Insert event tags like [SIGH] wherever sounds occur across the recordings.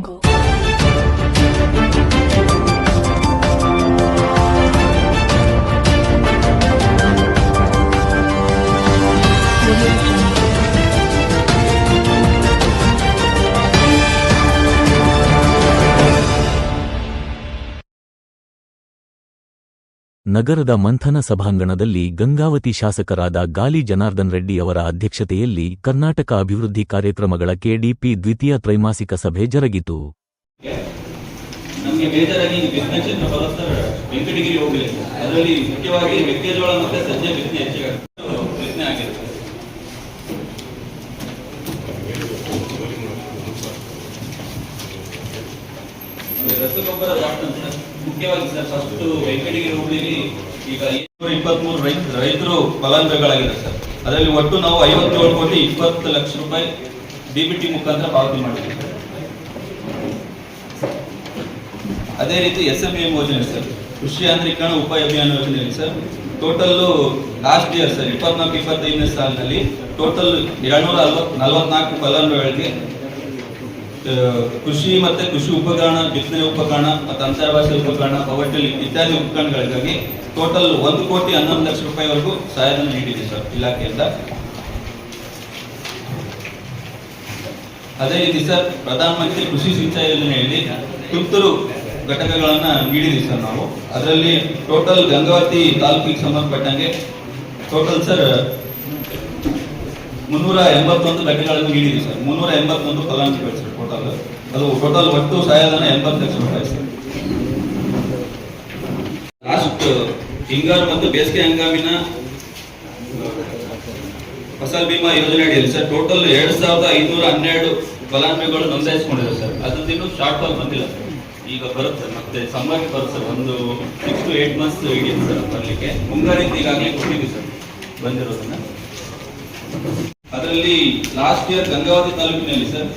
个。ನಗರದ ಮಂಥನ ಸಭಾಂಗಣದಲ್ಲಿ ಗಂಗಾವತಿ ಶಾಸಕರಾದ ಗಾಲಿ ಜನಾರ್ದನ್ ರೆಡ್ಡಿ ಅವರ ಅಧ್ಯಕ್ಷತೆಯಲ್ಲಿ ಕರ್ನಾಟಕ ಅಭಿವೃದ್ಧಿ ಕಾರ್ಯಕ್ರಮಗಳ ಕೆಡಿಪಿ ದ್ವಿತೀಯ ತ್ರೈಮಾಸಿಕ ಸಭೆ ಜರುಗಿತು ನಮಗೆ ಬೇಜಾರಾಗಿ ಬಿತ್ತನೆ ಕ್ಷೇತ್ರ ಬರುತ್ತಾರೆ ವೆಂಕಟಗಿರಿ ಹೋಗಲಿ ಅದರಲ್ಲಿ ಮುಖ್ಯವಾಗಿ ಮೆಕ್ಕೆಜೋಳ ಮತ್ತೆ ಸಜ್ಜೆ ಬಿತ್ತನೆ ಹೆಚ್ಚಿಗೆ ಬಿತ್ತನೆ ಆಗಿದೆ ಆಮೇಲೆ ರಸಗೊಬ್ಬರ ಮುಖ್ಯವಾಗಿ ಸರ್, ಫಸ್ಟ್ ವೆಂಕಟಗಿರಿ ಹುಬ್ಳಿಲಿ ಈಗ ಇನ್ನೂರ ಇಪ್ಪತ್ಮೂರು ರೈತ ರೈತರು ಫಲಾನುಭವಿಗಳಾಗಿದ್ದಾರೆ ಸರ್. ಅದರಲ್ಲಿ ಒಟ್ಟು ನಾವು ಐವತ್ತೇಳು ಕೋಟಿ ಇಪ್ಪತ್ತು ಲಕ್ಷ ರೂಪಾಯಿ ಡಿಬಿಟಿ ಮುಖಾಂತರ ಪಾವತಿ ಮಾಡಿದ್ದೀವಿ ಅದೇ ರೀತಿ ಎಸ್ ಎಂ ಎಂ ಯೋಜನೆ ಸರ್. ಕೃಷಿ ಯಾಂತ್ರೀಕರಣ ಉಪಾಯ ಅಭಿಯಾನ ಯೋಜನೆ sir. Total last year sir, ಇಪ್ಪತ್ನಾಲ್ಕು, ಇಪ್ಪತ್ತೈದನೇ ಸಾಲಿನಲ್ಲಿ ಟೋಟಲ್ ಎರಡ್ನೂರ ನಲವತ್ನಾಲ್ಕು ಫಲಾನುಭವಿಗಳಿಗೆ ಕೃಷಿ ಮತ್ತೆ ಕೃಷಿ ಉಪಕರಣ, ಬಿತ್ತನೆ ಉಪಕರಣ ಮತ್ತು ಅಂತರ್ಭಾಷೆ ಉಪಕರಣ ಪವರ್ ಇತ್ಯಾದಿ ಉಪಕರಣಗಳಿಗಾಗಿ ಟೋಟಲ್ ಒಂದು ಕೋಟಿ ಹನ್ನೊಂದು ಲಕ್ಷ ರೂಪಾಯಿವರೆಗೂ ಸಹಾಯಧನ ನೀಡಿದೆ ಸರ್ ಇಲಾಖೆಯಿಂದ. ಅದೇ ರೀತಿ ಸರ್ ಪ್ರಧಾನಮಂತ್ರಿ ಕೃಷಿ ಸಿಂಚಾಯಿ ಯೋಜನೆಯಲ್ಲಿ ತುಂತುರು ಘಟಕಗಳನ್ನ ನೀಡಿದ್ವಿ ಸರ್ ನಾವು. ಅದರಲ್ಲಿ ಟೋಟಲ್ ಗಂಗಾವತಿ ತಾಲೂಕಿಗೆ ಸಂಬಂಧಪಟ್ಟಂಗೆ ಟೋಟಲ್ ಸರ್ ಮುನ್ನೂರ ಎಂಬತ್ತೊಂದು ಘಟಕಗಳನ್ನು ನೀಡಿದ್ವಿ ಸರ್. ಮುನ್ನೂರ ಎಂಬತ್ತೊಂದು ಫಲಾನುಭವಿಗಳು ಸರ್ ಟೋಟಲ್ ಅದು ಟೋಟಲ್ ಒಟ್ಟು ಸಹಾಯಧನ ಎಂಬತ್ತು ಲಕ್ಷ ರೂಪಾಯಿ ಸರ್ ಲಾಸ್ಟ್ ಹಿಂಗಾರು ಮತ್ತು ಬೇಸಿಗೆ ಹಂಗಾಮಿನ ಫಸಲ್ ಭೀಮಾ ಯೋಜನೆ ಅಡಿಯಲ್ಲಿ ಸರ್ ಟೋಟಲ್ ಎರಡು ಸಾವಿರದ ಐನೂರ ಹನ್ನೆರಡು ಫಲಾನುಭವಿಗಳು ನೋಂದಾಯಿಸಿಕೊಂಡಿದ್ದಾರೆ ಸರ್. ಅದು ಇನ್ನೂ ಶಾರ್ಟ್ ಫಾಲ್ ಬಂದಿಲ್ಲ ಸರ್. ಈಗ ಬರುತ್ತೆ ಸರ್ ಮತ್ತೆ ಸಮ್ಮರ್ಗೆ ಬರುತ್ತೆ ಸರ್. ಒಂದು ಸಿಕ್ಸ್ ಟು ಏಟ್ ಮಂತ್ಸ್ ಹಿಡಿಯುತ್ತೆ ಸರ್, ಬರಲಿಕ್ಕೆ. ಮುಂಗಾರಿಂದ ಈಗಾಗಲೇ ಕೊಟ್ಟಿದ್ದೀವಿ ಸರ್, ಬಂದಿರೋದನ್ನ. ಅದರಲ್ಲಿ ಲಾಸ್ಟ್ ಇಯರ್ ಗಂಗಾವತಿ ತಾಲೂಕಿನಲ್ಲಿ ಸರ್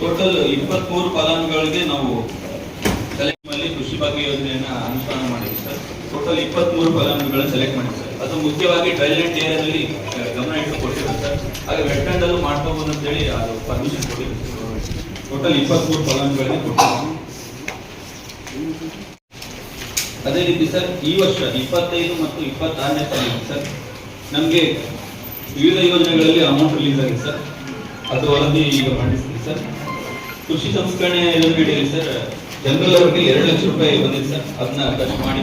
ಟೋಟಲ್ ಇಪ್ಪತ್ಮೂರು ಫಲಾನುಭವಿಗಳಿಗೆ ನಾವು ಕೃಷಿ ಭಾಗ್ಯ ಯೋಜನೆಯನ್ನ ಅನುಷ್ಠಾನ ಮಾಡಿದ್ವಿ ಸರ್ ಟೋಟಲ್ ಇಪ್ಪತ್ಮೂರು ಫಲಾನುಭವಿಗಳನ್ನ ಸೆಲೆಕ್ಟ್ ಮಾಡಿದ್ವಿ ಸರ್ ಅದು ಮುಖ್ಯವಾಗಿ ಡ್ರೈಲ್ಯಾಂಡ್ ಏರಿಯಾದಲ್ಲಿ ಗಮನ ಇಟ್ಟು ಕೊಟ್ಟಿದ್ದೆ ಸರ್ ಹಾಗೆ ವೆಟ್ಲ್ಯಾಂಡ್ ಅಲ್ಲೂ ಮಾಡ್ಕೋಬಹುದು ಅಂತೇಳಿ ಅದು ಪರ್ಮಿಷನ್ ಕೊಟ್ಟಿದ್ದೀವಿ ಟೋಟಲ್ ಇಪ್ಪತ್ಮೂರು ಫಲಾನುಭವಿಗಳಿಗೆ ಕೊಟ್ಟಿದ್ದೀವಿ. ಅದೇ ರೀತಿ ಸರ್ ಈ ವರ್ಷ ಇಪ್ಪತ್ತೈದು ಮತ್ತು ಇಪ್ಪತ್ತಾರನೇ ತಾರೀಕು ಸರ್ ನಮಗೆ ವಿವಿಧ ಯೋಜನೆಗಳಲ್ಲಿ ಅಮೌಂಟ್ ರಿಲೀಸ್ ಆಗಿದೆ ಸರ್. ಅದು ವರದಿ ಈಗ ಮಂಡಿಸಿದೆ ಸರ್. ಕೃಷಿ ಸಂಸ್ಕರಣೆ ಯೋಜನೆಯಲ್ಲಿ ಸರ್. ಜನರಲ್ ಅವರಿಗೆ ಎರಡು ಲಕ್ಷ ರೂಪಾಯಿ ಬಂದಿದೆ ಸರ್. ಅದನ್ನ ಖರ್ಚು ಮಾಡಿ.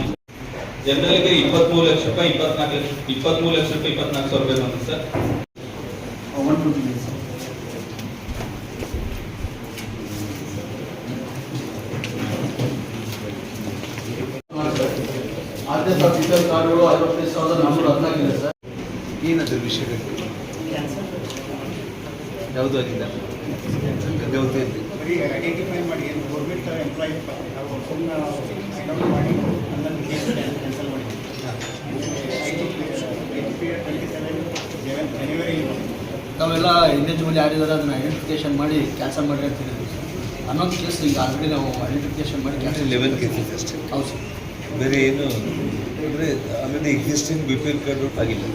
ಜನರಲ್ಗೆ ಇಪ್ಪತ್ಮೂರು ಲಕ್ಷ ರೂಪಾಯಿ, ಇಪ್ಪತ್ನಾಲ್ಕು ಇಪ್ಪತ್ಮೂರು ಲಕ್ಷ ರೂಪಾಯಿ, ಇಪ್ಪತ್ನಾಲ್ಕು ಸಾವಿರ ರೂಪಾಯಿ ಬಂದಿದೆ ಸರ್. ಆದ್ಯತಾ ಕಾರ್ಡ್ಗಳು ಐವತ್ತೈದು ಸಾವಿರದ ನಾನ್ನೂರ ಹದಿನಾಲ್ಕಿದೆ ಸರ್. ಏನದ್ರ ವಿಷಯಗಳು ಯಾವುದು ಆಗಿಲ್ಲ ಯಾವುದು ಐಡೆಂಟಿಫೈ ಮಾಡಿ ಏನು ಗೌರ್ಮೆಂಟ್ ಎಂಪ್ಲಾಯಿ ಮಾಡಿ ಕ್ಯಾನ್ಸಲ್ ನಾವೆಲ್ಲ ಇಂಡಿವಿಜುವಲ್ ಯಾರಿದ್ದಾರೆ ಅದನ್ನ ಐಡೆಂಟಿಫಿಕೇಶನ್ ಮಾಡಿ ಕ್ಯಾನ್ಸಲ್ ಮಾಡಿ ಅಂತ ಹೇಳಿದ್ವಿ. ಸರ್ ಹನ್ನೊಂದು ಕೇಸ್ ಈಗ ಆಲ್ರೆಡಿ ನಾವು ಐಡೆಂಟಿಫಿಕೇಶನ್ ಮಾಡಿ ಕ್ಯಾನ್ಸಲ್ ಲೆವೆನ್ ಕೇಸಸ್ ಅಷ್ಟೇ. ಹೌದು. ಸರ್ ಬೇರೆ ಏನು ಅಂದರೆ already existing B P L card ಆಗಿಲ್ಲ.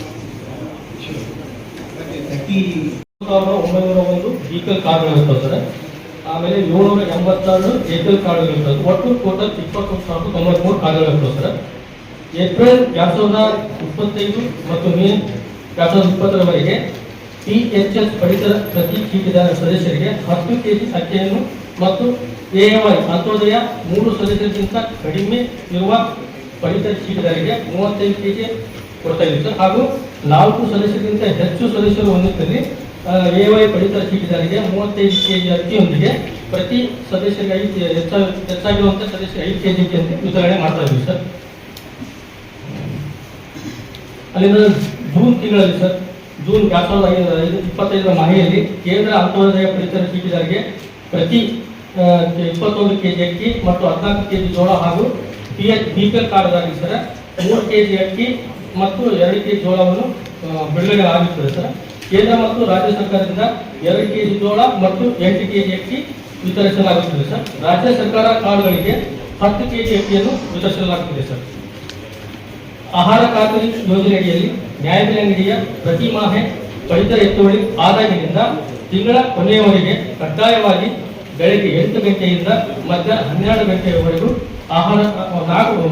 ಸಾವಿರದ ಒಂಬೈನೂರ ಒಂದು ವೆಹಿಕಲ್ ಕಾರ್ಡ್ಗಳು ಇರ್ತದೆ ಆಮೇಲೆ ಏಳ್ನೂರ ಎಂಬತ್ತಾರು ಏಪ್ರಿಲ್ ಕಾರ್ಡ್ಗಳು ಇರ್ತದೆ ಒಟ್ಟು ಟೋಟಲ್ ಇಪ್ಪತ್ತೊಂದು ಸಾವಿರದ ತೊಂಬತ್ಮೂರು ಕಾರ್ಡ್ಗಳು ಇರ್ತದೆ ಏಪ್ರಿಲ್ ಎರಡ್ ಸಾವಿರದ ಇಪ್ಪತ್ತೈದು ಮತ್ತು ಮೇ ಎರಡ್ ಸಾವಿರದ ಇಪ್ಪತ್ತರವರೆಗೆ ಟಿ ಎಚ್ ಎಸ್ ಪಡಿತರ ಪ್ರತಿ ಚೀಟಿದಾರ ಸದಸ್ಯರಿಗೆ ಹತ್ತು ಕೆಜಿ ಅಕ್ಕಿಯನ್ನು ಮತ್ತು ಎಎವೈ ಅಂತ್ಯೋದಯ ಮೂರು ಸದಸ್ಯರಿಗಿಂತ ಕಡಿಮೆ ಇರುವ ಪಡಿತರ ಚೀಟಿದಾರರಿಗೆ ಮೂವತ್ತೈದು ಕೆಜಿ ಕೊಡ್ತಾ ಸರ್. ಹಾಗೂ ನಾಲ್ಕು ಸದಸ್ಯರಿಗಿಂತ ಹೆಚ್ಚು ಸದಸ್ಯರು ಹೊಂದಿದ್ದಲ್ಲಿ ವೈ ಪಡಿತರ ಚೀಟಿದಾರಿಗೆ ಮೂವತ್ತೈದು ಕೆಜಿ ಅಕ್ಕಿಯೊಂದಿಗೆ ಪ್ರತಿ ಸದಸ್ಯರಿಗೆ ಐದು ಹೆಚ್ಚಾಗಿ ಹೆಚ್ಚಾಗಿರುವಂಥ ಸದಸ್ಯರಿಗೆ ಐದು ಕೆಜಿ ಅಕ್ಕಿ ವಿತರಣೆ ಮಾಡ್ತಾ ಇದ್ದೀವಿ, ಸರ್. ಅಲ್ಲಿಂದ ಜೂನ್ ತಿಂಗಳಲ್ಲಿ, ಸರ್, ಜೂನ್ ಎರಡು ಸಾವಿರದ ಇಪ್ಪತ್ತೈದರ ಮಾಹೆಯಲ್ಲಿ ಕೇಂದ್ರ ಅಂತ್ಯೋದಯ ಪಡಿತರ ಚೀಟಿದಾರಿಗೆ ಪ್ರತಿ ಇಪ್ಪತ್ತೊಂದು ಇಪ್ಪತ್ತೊಂದು ಕೆಜಿ ಅಕ್ಕಿ ಮತ್ತು ಹದಿನಾಲ್ಕು ಕೆಜಿ ಜೋಳ ಹಾಗೂ P H B P L ಕಾರ್ಡ್ದಾಗಿ sir. ಮೂರು ಕೆಜಿ ಅಕ್ಕಿ ಮತ್ತು ಎರಡು ಕೆಜಿ ಜೋಳವನ್ನು ಬಿಡುಗಡೆ ಆಗುತ್ತದೆ ಸರ್. ಕೇಂದ್ರ ಮತ್ತು ರಾಜ್ಯ ಸರ್ಕಾರದಿಂದ ಎರಡು ಕೆಜಿ ಜೋಳ ಮತ್ತು ಎಂಟು ಕೆಜಿ ಅಕ್ಕಿ ವಿತರಿಸಲಾಗುತ್ತದೆ ಸರ್. ರಾಜ್ಯ ಸರ್ಕಾರ ಕಾರ್ಡ್ಗಳಿಗೆ ಹತ್ತು ಕೆಜಿ ಅಕ್ಕಿಯನ್ನು ವಿತರಿಸಲಾಗುತ್ತದೆ ಸರ್. ಆಹಾರ ಖಾತರಿ ಯೋಜನೆಯಡಿಯಲ್ಲಿ ನ್ಯಾಯಬೆಲೆ ಅಂಗಡಿಯ ಪ್ರತಿ ಮಾಹೆ ಪಡಿತರ ಎತ್ತುವಳಿ ಆದಾಯದಿಂದ ತಿಂಗಳ ಕೊನೆಯವರೆಗೆ ಕಡ್ಡಾಯವಾಗಿ ಬೆಳಗ್ಗೆ ಎಂಟು ಗಂಟೆಯಿಂದ ಮಧ್ಯಾಹ್ನ ಹನ್ನೆರಡು ಗಂಟೆಯವರೆಗೂ ಆಹಾರ ನಾಲ್ಕು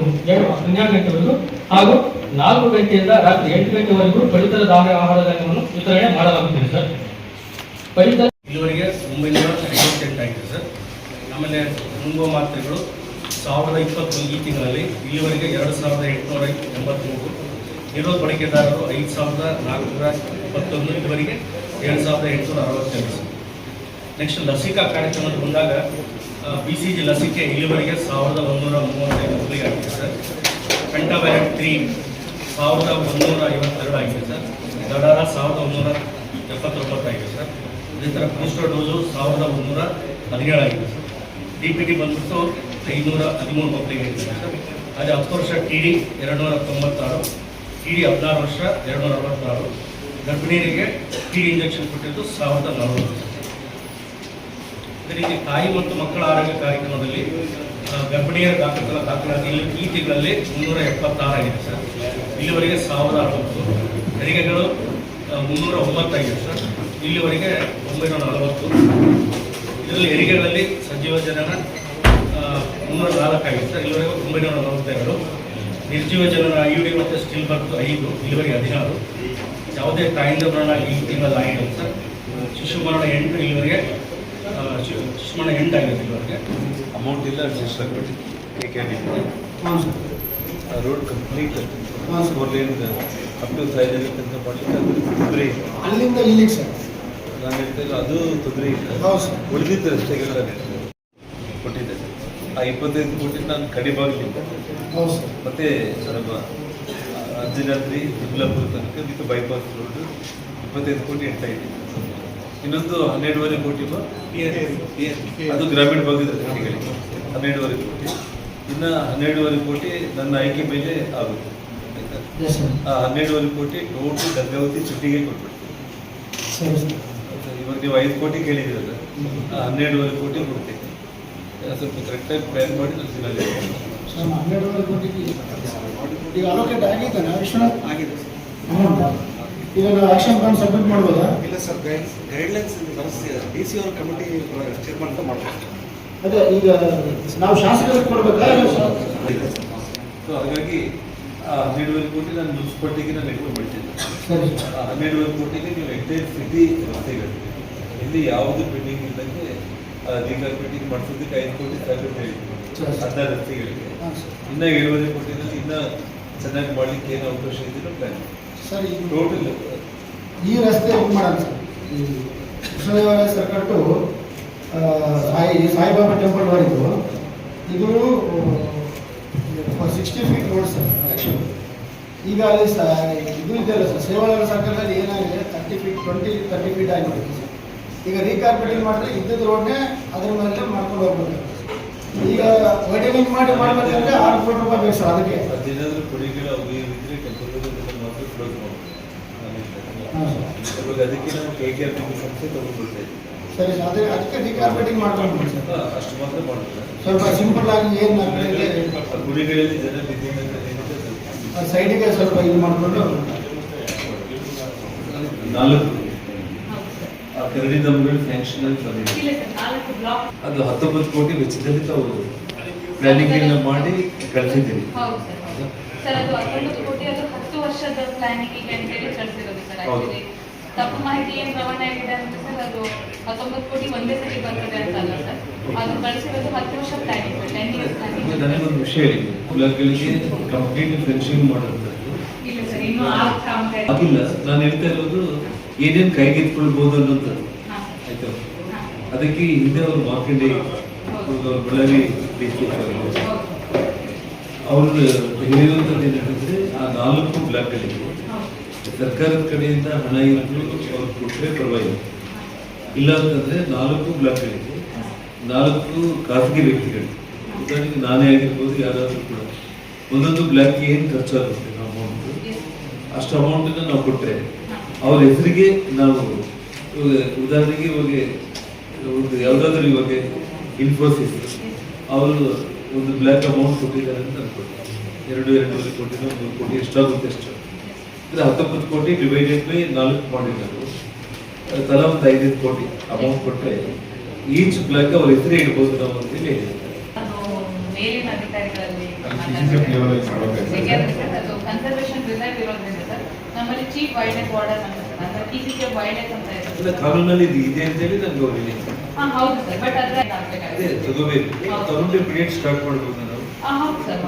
ಹನ್ನೆರಡು ಗಂಟೆವರೆಗೂ ಹಾಗೂ ನಾಲ್ಕು ಗಂಟೆಯಿಂದ ರಾತ್ರಿ ಎಂಟು ಗಂಟೆವರೆಗೂ ಪಡಿತರ ಆಹಾರ ಧಾನ್ಯವನ್ನು ವಿತರಣೆ ಮಾಡಲಾಗುತ್ತದೆ, ಸರ್. ಪಡಿತರ ಇಲ್ಲಿವರೆಗೆ ಒಂಬೈನೂರ ಐವತ್ತೆಂಟು ಸರ್. ಆಮೇಲೆ ಮುಂಗುವ ಮಾತ್ರೆಗಳು ಸಾವಿರದ ಇಪ್ಪತ್ತೊಂದು ಈ ತಿಂಗಳಲ್ಲಿ ಇಲ್ಲಿವರೆಗೆ ಎರಡು ಸಾವಿರದ ಎಂಟುನೂರ ಎಂಬತ್ತ್ಮೂರು ನಿರೋಧ ಬಳಕೆದಾರರು ಐದು ಸಾವಿರದ ನಾಲ್ಕುನೂರ ಇಪ್ಪತ್ತೊಂದು, ಇಲ್ಲಿವರೆಗೆ ಎರಡು ಸಾವಿರದ ಎಂಟುನೂರ ಅರವತ್ತೆರಡು ನೆಕ್ಸ್ಟ್ ಲಸಿಕಾ ಕಾರ್ಯಕ್ರಮಕ್ಕೆ ಬಂದಾಗ ಬಿ ಸಿ ಜಿ ಲಸಿಕೆ ಇಲ್ಲಿವರೆಗೆ ಸಾವಿರದ ಒಂದೂರ ಮೂವತ್ತೈದು ಮಕ್ಕಳಿಗೆ ಆಗಿದೆ ಸರ್. ಪೆಂಟಾವೈರಟ್ ತ್ರೀ ಸಾವಿರದ ಒಂದೂರ ಐವತ್ತೆರಡು ಆಗಿದೆ ಸರ್. ದಡಾರ ಸಾವಿರದ ಒಂದೂರ ಎಪ್ಪತ್ತೊಂಬತ್ತು ಆಗಿದೆ ಸರ್. ಅದೇ ಥರ ಬೂಸ್ಟರ್ ಡೋಸು ಸಾವಿರದ ಒಂದೂರ ಹದಿನೇಳು ಆಗಿದೆ ಸರ್. ಡಿ ಪಿ ಟಿ ಬಂದ್ಬಿಟ್ಟು ಐನೂರ ಹದಿಮೂರು ಮಕ್ಕಳಿಗೆ ಆಗಿದೆ ಸರ್. ಅದೇ ಹತ್ತು ವರ್ಷ ಟಿ ಡಿ ಎರಡು ನೂರ ತೊಂಬತ್ತಾರು ಟಿ ಡಿ ಹದಿನಾರು ವರ್ಷ ಎರಡು ನೂರ ಅರವತ್ತಾರು. ಗರ್ಭಿಣಿಯರಿಗೆ ಟಿ ಡಿ ಇಂಜೆಕ್ಷನ್ ಕೊಟ್ಟಿದ್ದು ಸಾವಿರದ ನಲವತ್ತು ಅದೇ ರೀತಿ ತಾಯಿ ಮತ್ತು ಮಕ್ಕಳ ಆರೋಗ್ಯ ಕಾರ್ಯಕ್ರಮದಲ್ಲಿ ಗರ್ಭಿಣಿಯರ ದಾಖಲೆ ದಾಖಲಾತಿ ಇಲ್ಲಿ ಈ ತಿಂಗಳಲ್ಲಿ ಮುನ್ನೂರ ಎಪ್ಪತ್ತಾರು ಆಗಿದೆ ಸರ್. ಇಲ್ಲಿವರೆಗೆ ಸಾವಿರದ ಅರವತ್ತು ಹೆರಿಗೆಗಳು ಮುನ್ನೂರ ಒಂಬತ್ತಾಗಿದೆ ಸರ್. ಇಲ್ಲಿವರೆಗೆ ಒಂಬೈನೂರ ನಲವತ್ತು. ಇದರಲ್ಲಿ ಹೆರಿಗೆಗಳಲ್ಲಿ ಸಜೀವ ಜನನ ಮುನ್ನೂರ ನಾಲ್ಕಾಗಿದೆ ಸರ್. ಇಲ್ಲಿವರೆಗೆ ಒಂಬೈನೂರ ನಲವತ್ತೆರಡು. ನಿರ್ಜೀವ ಜನನ ಐ ಡಿ ಮತ್ತು ಸ್ಟಿಲ್ ಬರ್ತು ಐದು, ಇಲ್ಲಿವರೆಗೆ ಹದಿನಾರು. ಯಾವುದೇ ತಾಯಿಂದ ಮರಣ ಈ ತಿಂಗಳಲ್ಲಿ ಆಗಿದೆ ಸರ್. ಶಿಶು ಮರಣ ಎಂಟು, ಇಲ್ಲಿವರೆಗೆ ಆ, ಶಿ- ಶಿಶು ಅಮೌಂಟ್ ಇಲ್ಲ ಆಗಿದೆ ಇಲ್ಲಿವರೆಗೆ ಅಮೌಂಟ್ ಇಲ್ಲ ಆ road complete four lane up to ಸೈಜಲ್ಲಿ ತನಕ ಮಾಡಲಿಕ್ಕೆ ಅದು ತೊಂದರೆ ಇಲ್ಲ. ಅಲ್ಲಿಂದ ಇಲ್ಲಿಗೆ ಸರ್ ನಾನು ಹೇಳ್ತಾ ಇಲ್ಲ ಅದು ತೊಂದರೆ ಇಲ್ಲ. ಉಳಿದಿದ್ದ ರಸ್ತೆಗೆಲ್ಲ ಕೊಟ್ಟಿದ್ದೆ. ಆ ಇಪ್ಪತ್ತೈದು ಕೋಟಿ ನಾನು ಕಡಿಬಾಗಲಿಲ್ಲ ಮತ್ತೆ ನಮ್ಮ ಅಂಜನಾದ್ರಿ ದುರ್ಲಾಪುರ ತನಕ ವಿತ್ ಬೈಪಾಸ್ ರೋಡ್ ಇಪ್ಪತ್ತೈದು ಕೋಟಿ ಎಂಟಾಯ್ತು ಇನ್ನೊಂದು ಹನ್ನೆರಡುವರೆ ಕೋಟಿ ಅದು ಗ್ರಾಮೀಣ ಭಾಗದ ಹನ್ನೆರಡುವರೆ ಕೋಟಿ. ಇನ್ನು ಹನ್ನೆರಡುವರೆ ಕೋಟಿ ನನ್ನ ಆಯ್ಕೆ ಮೇಲೆ ಆಗುತ್ತೆ. ಸರ್ ಆ ಹನ್ನೆರಡುವರೆ ಕೋಟಿ ಟೋಟಲ್ ಗಂಗಾವತಿ ಚುಟ್ಟಿಗೆ ಕೊಟ್ಬಿಡ್ತೀನಿ. ಸರ್? ಇವಾಗ ನೀವು ಐದು ಕೋಟಿ ಕೇಳಿದಿರಲ್ಲ ಆ ಹನ್ನೆರಡುವರೆ ಕೋಟಿ ಕೊಡ್ತೀನಿ. ಸ್ವಲ್ಪ ಕರೆಕ್ಟಾಗಿ ಪ್ಲ್ಯಾನ್ ಮಾಡಿ ನಾನು ದಿನಾಲೇ ಸರ್ ಹನ್ನೆರಡುವರೆ ಕೋಟಿ ಆಗಿದೆ ಅಮೌಂಟ್ ಈಗ ನಾವು ಆಕ್ಷನ್ ಪ್ಲಾನ್ ಸಬ್ಮಿಟ್ ಮಾಡ್ಬೋದಾ? ಇಲ್ಲ sir guide guidelines D C ಅವ್ರ ಕಮಿಟಿ ಚೇರ್ಮನ್ ಅಂತ ಮಾಡ್ತಾರೆ. ಅದೇ ಈಗ ನಾವು ಶಾಸಕರಿಗೆ ಕೊಡ್ಬೇಕಾ ಇಲ್ಲ ಸರ್? ಸೊ ಹಾಗಾಗಿ ಹನ್ನೆರಡುವರೆ ಕೋಟಿ ನಾನು ಮುನ್ಸಿಪಾಲ್ಟಿಗೆ ನಾನು ಎಕ್ಸ್ಪ್ಲೋರ್ ಮಾಡ್ತೀನಿ. ಹನ್ನೆರಡುವರೆ ಕೋಟಿಗೆ ನೀವು ಎಂಟೈರ್ ಸಿಟಿ ರಸ್ತೆಗಳು ಇಲ್ಲಿ ಯಾವುದು ಬಿಲ್ಡಿಂಗ್ ಇಲ್ಲದಂಗೆ ಬಿಲ್ಡಿಂಗ್ ಮಾಡಿಸೋದಕ್ಕೆ ಐದು ಕೋಟಿ ಸಾವಿರ ಅರ್ಧ ರಸ್ತೆಗಳಿಗೆ ಇನ್ನ ಏಳುವರೆ ಕೋಟಿನಲ್ಲಿ ಇನ್ನ ಚೆನ್ನಾಗಿ ಮಾಡ್ಲಿಕ್ಕೆ ಏನು ಅವಕಾಶ ಇದೆಯೋ ಪ್ಲಾನ್ ಸರ್ ಈಗ ಟೋಟಲ್ ಈ ರಸ್ತೆ ಬುಕ್ ಮಾಡೋಣ ಸರ್. ಈ ಕೃಷ್ಣದೇವರಾಯ ಸರ್ಕಟ್ಟು ಸಾಯಿ ಸಾಯಿಬಾಬಾ ಟೆಂಪಲ್ ವರೆಗೂ ಇದು sixty feet road sir actually ಈಗ ಅಲ್ಲಿ ಸ, ಇದು ಇದೆಯಲ್ಲ ಸರ್ ಸೇವಾನಗರ ಸರ್ಕಲಲ್ಲಿ ಏನಾಗಿದೆ thirty feet twenty thirty feet ಆಗಿಬಿಡುತ್ತೆ ಸರ್. ಈಗ ರೀಕಾರ್ಪೆಟಿಂಗ್ ಮಾಡಿದ್ರೆ ಇದ್ದದ ರೋಡ್ನೇ ಅದ್ರ ಮೇಲೆ ಮಾಡ್ಕೊಂಡು ಹೋಗ್ಬೇಕು ಈಗ ವೈಟನಿಂಗ್ ಮಾಡಿ ಮಾಡಬೇಕಂದ್ರೆ ಆರು ಕೋಟಿ ರೂಪಾಯಿ ಬೇಕು ಸರ್, ಅದಕ್ಕೆ. ಇವಾಗ ಅದಕ್ಕೆ ನಾವು ಕೆ ಕೆ ಆರ್ ಸಂಸ್ಥೆ ತಗೊಂಡ್ಬಿಡ್ತಾ ಇದ್ದೀವಿ ಸರಿ. ಅದೇ ಅದಕ್ಕೆ ರೀಕಾರ್ಪೆಟಿಂಗ್ ಮಾಡ್ಕೊಂಡು ಅಷ್ಟು ಮಾತ್ರ ಮಾಡ್ತಾರೆ ಸ್ವಲ್ಪ ಸಿಂಪಲ್ ಆಗಿ ಏನು ಗುಡಿಗಳಲ್ಲಿ ಜನ ಸೈಡಿಗೆ ಸ್ವಲ್ಪ ಇದು ಮಾಡಿಕೊಂಡು. ನಾಲ್ಕು. ಆ ಕರಡಿ ದಮ್ಗಳು ಸ್ಯಾಂಕ್ಷನ್ ಬಂದಿದೆ ಅದು ಹತ್ತೊಂಬತ್ತು ಕೋಟಿ ವೆಚ್ಚದಲ್ಲಿ ತಾವು ಪ್ಲಾನಿಂಗ್ ಎಲ್ಲ ಮಾಡಿ ಕಳಿಸಿದ್ದೀರಿ ಹೌದು ಸರ್ ಹೌದು ಸರ್ ಅದು ಹತ್ತೊಂಬತ್ತು ಕೋಟಿ ಅದು ಹತ್ತು ಸರ್. ಆಕ್ಚುಲಿ ತಪ್ಪು ಮಾಹಿತಿ ಏನು ಪ್ರಮಾಣ ಆಗಿದೆ ಅಂತ ಸರ್ ಅದು ಹತ್ತೊಂಬತ್ತು ಕೋಟಿ ಒಂದೇ ಸರಿ ಬರ್ತದೆ ಅಂತ ಅಲ್ಲ ಸರ್ ಅದು ಕಳಿಸಿರೋದು ಹತ್ತು ವರ್ಷ ಪ್ಲಾನಿಂಗ್ ಟೆನ್ ಇಯರ್ಸ್ ಪ್ಲಾನಿಂಗ್ ನನಗೊಂದು ವಿಷಯ ಹೇಳಿ ಬ್ಲಾಕ್ಗಳಿಗೆ ಕಂಪ್ಲೀಟ್ ಫೆನ್ಸಿಂಗ್ ಮಾಡೋದು ಇಲ್ಲ ಸರ್ ಇನ್ನೂ ಆ ಆಗಿಲ್ಲ ನಾನು ಹೇಳ್ತಾ ಇರೋದು ಏನೇನು ಕೈಗೆತ್ಕೊಳ್ಬೋದು ಅನ್ನೋದು ಆಯ್ತು? ಅದಕ್ಕೆ ಹಿಂದೆ ಅವರು ಮಾರ್ಕೆಟ್ ಬಳ್ಳಾರಿ ಡಿಸ್ಟ್ರಿಕ್ಟ್ ಅವರು ಹೌದು ಅವರು ಹೇಳಿರುವಂಥದ್ದು ಆ ನಾಲ್ಕು ಬ್ಲಾಕ್ಗಳಿಗೆ ಸರ್ಕಾರದ ಕಡೆಯಿಂದ ಹಣ ಇದ್ದು ಅವ್ರು ಕೊಟ್ಟರೆ ಪರವಾಗಿಲ್ಲ. ಇಲ್ಲ ಅಂತಂದರೆ ನಾಲ್ಕು ಬ್ಲಾಕ್ಗಳಿಗೆ ನಾಲ್ಕು ಖಾಸಗಿ ವ್ಯಕ್ತಿಗಳು. ಉದಾಹರಣೆಗೆ ನಾನೇ ಆಗಿರ್ಬೋದು, ಯಾರಾದರೂ ಕೂಡ. ಒಂದೊಂದು ಬ್ಲಾಕ್ಗೆ ಏನು ಖರ್ಚಾಗುತ್ತೆ ಅಮೌಂಟ್. ಅಷ್ಟು ಅಮೌಂಟನ್ನು ನಾವು ಕೊಟ್ಟರೆ ಅವ್ರ ಹೆಸರಿಗೆ ನಾವು ಉದಾಹರಣೆಗೆ ಇವಾಗ ಒಂದು ಯಾವುದಾದ್ರೂ ಇವಾಗ ಇನ್ಫೋಸಿಸ್ ಅವರು ಒಂದು ಬ್ಲ್ಯಾಕ್ ಅಮೌಂಟ್ ಕೊಟ್ಟಿದ್ದಾರೆ ಅಂತ ಅನ್ಕೊಳ್ತೀನಿ. ಎರಡು ಎರಡೂವರೆ ಕೋಟಿನೋ ಮೂರು ಕೋಟಿ ಎಷ್ಟಾಗುತ್ತೆ ಎಷ್ಟು ಅಂದರೆ ಹತ್ತೊಂಬತ್ತು ಕೋಟಿ ಡಿವೈಡೆಡ್ ಬೈ ನಾಲ್ಕು ಮಾಡಿದ್ದಾರೆ ತಲಾ ಒಂದು ಐದೈದು ಕೋಟಿ ಅಮೌಂಟ್ ಕೊಟ್ಟರೆ ಈಚ್ ಬ್ಲಾಕ್ ಅವ್ರ ಹೆಸರೇ ಇಡ್ಬೋದು ನಾವು ಅಂತೇಳಿ ಮೇಲಿನ ಅಧಿಕಾರಿಗಳಲ್ಲಿ ಮಾಡ್ಬೇಕಾಯ್ತು. ಯಾಕೆಂದ್ರೆ ಸರ್. ಅದು ಕನ್ಸರ್ವೇಷನ್ ರಿಸರ್ವ್ ಇರೋದ್ರಿಂದ ಸರ್ ನಮ್ಮಲ್ಲಿ ಚೀಫ್ ವೈಲ್ಡ್ ಲೈಫ್ ವಾರ್ಡನ್ ಅಂತ ಸರ್ ಅಂದ್ರೆ ಕಾನೂನಲ್ಲಿ ಇದು ಅಂತೇಳಿ ಅವ್ರಿಗೆ ಹೌದು ಸರ್ ಬಟ್ ಅದ್ರ ಅದೇ ಆಗ್ಬೇಕಾಗುತ್ತೆ ತಗೋಬೇಕು ತಗೊಂಡು ಪೀರಿಯಡ್ ಸ್ಟಾರ್ಟ್ ಮಾಡ್ಬೋದು ನಾವು. ಹೌದು ಸರ್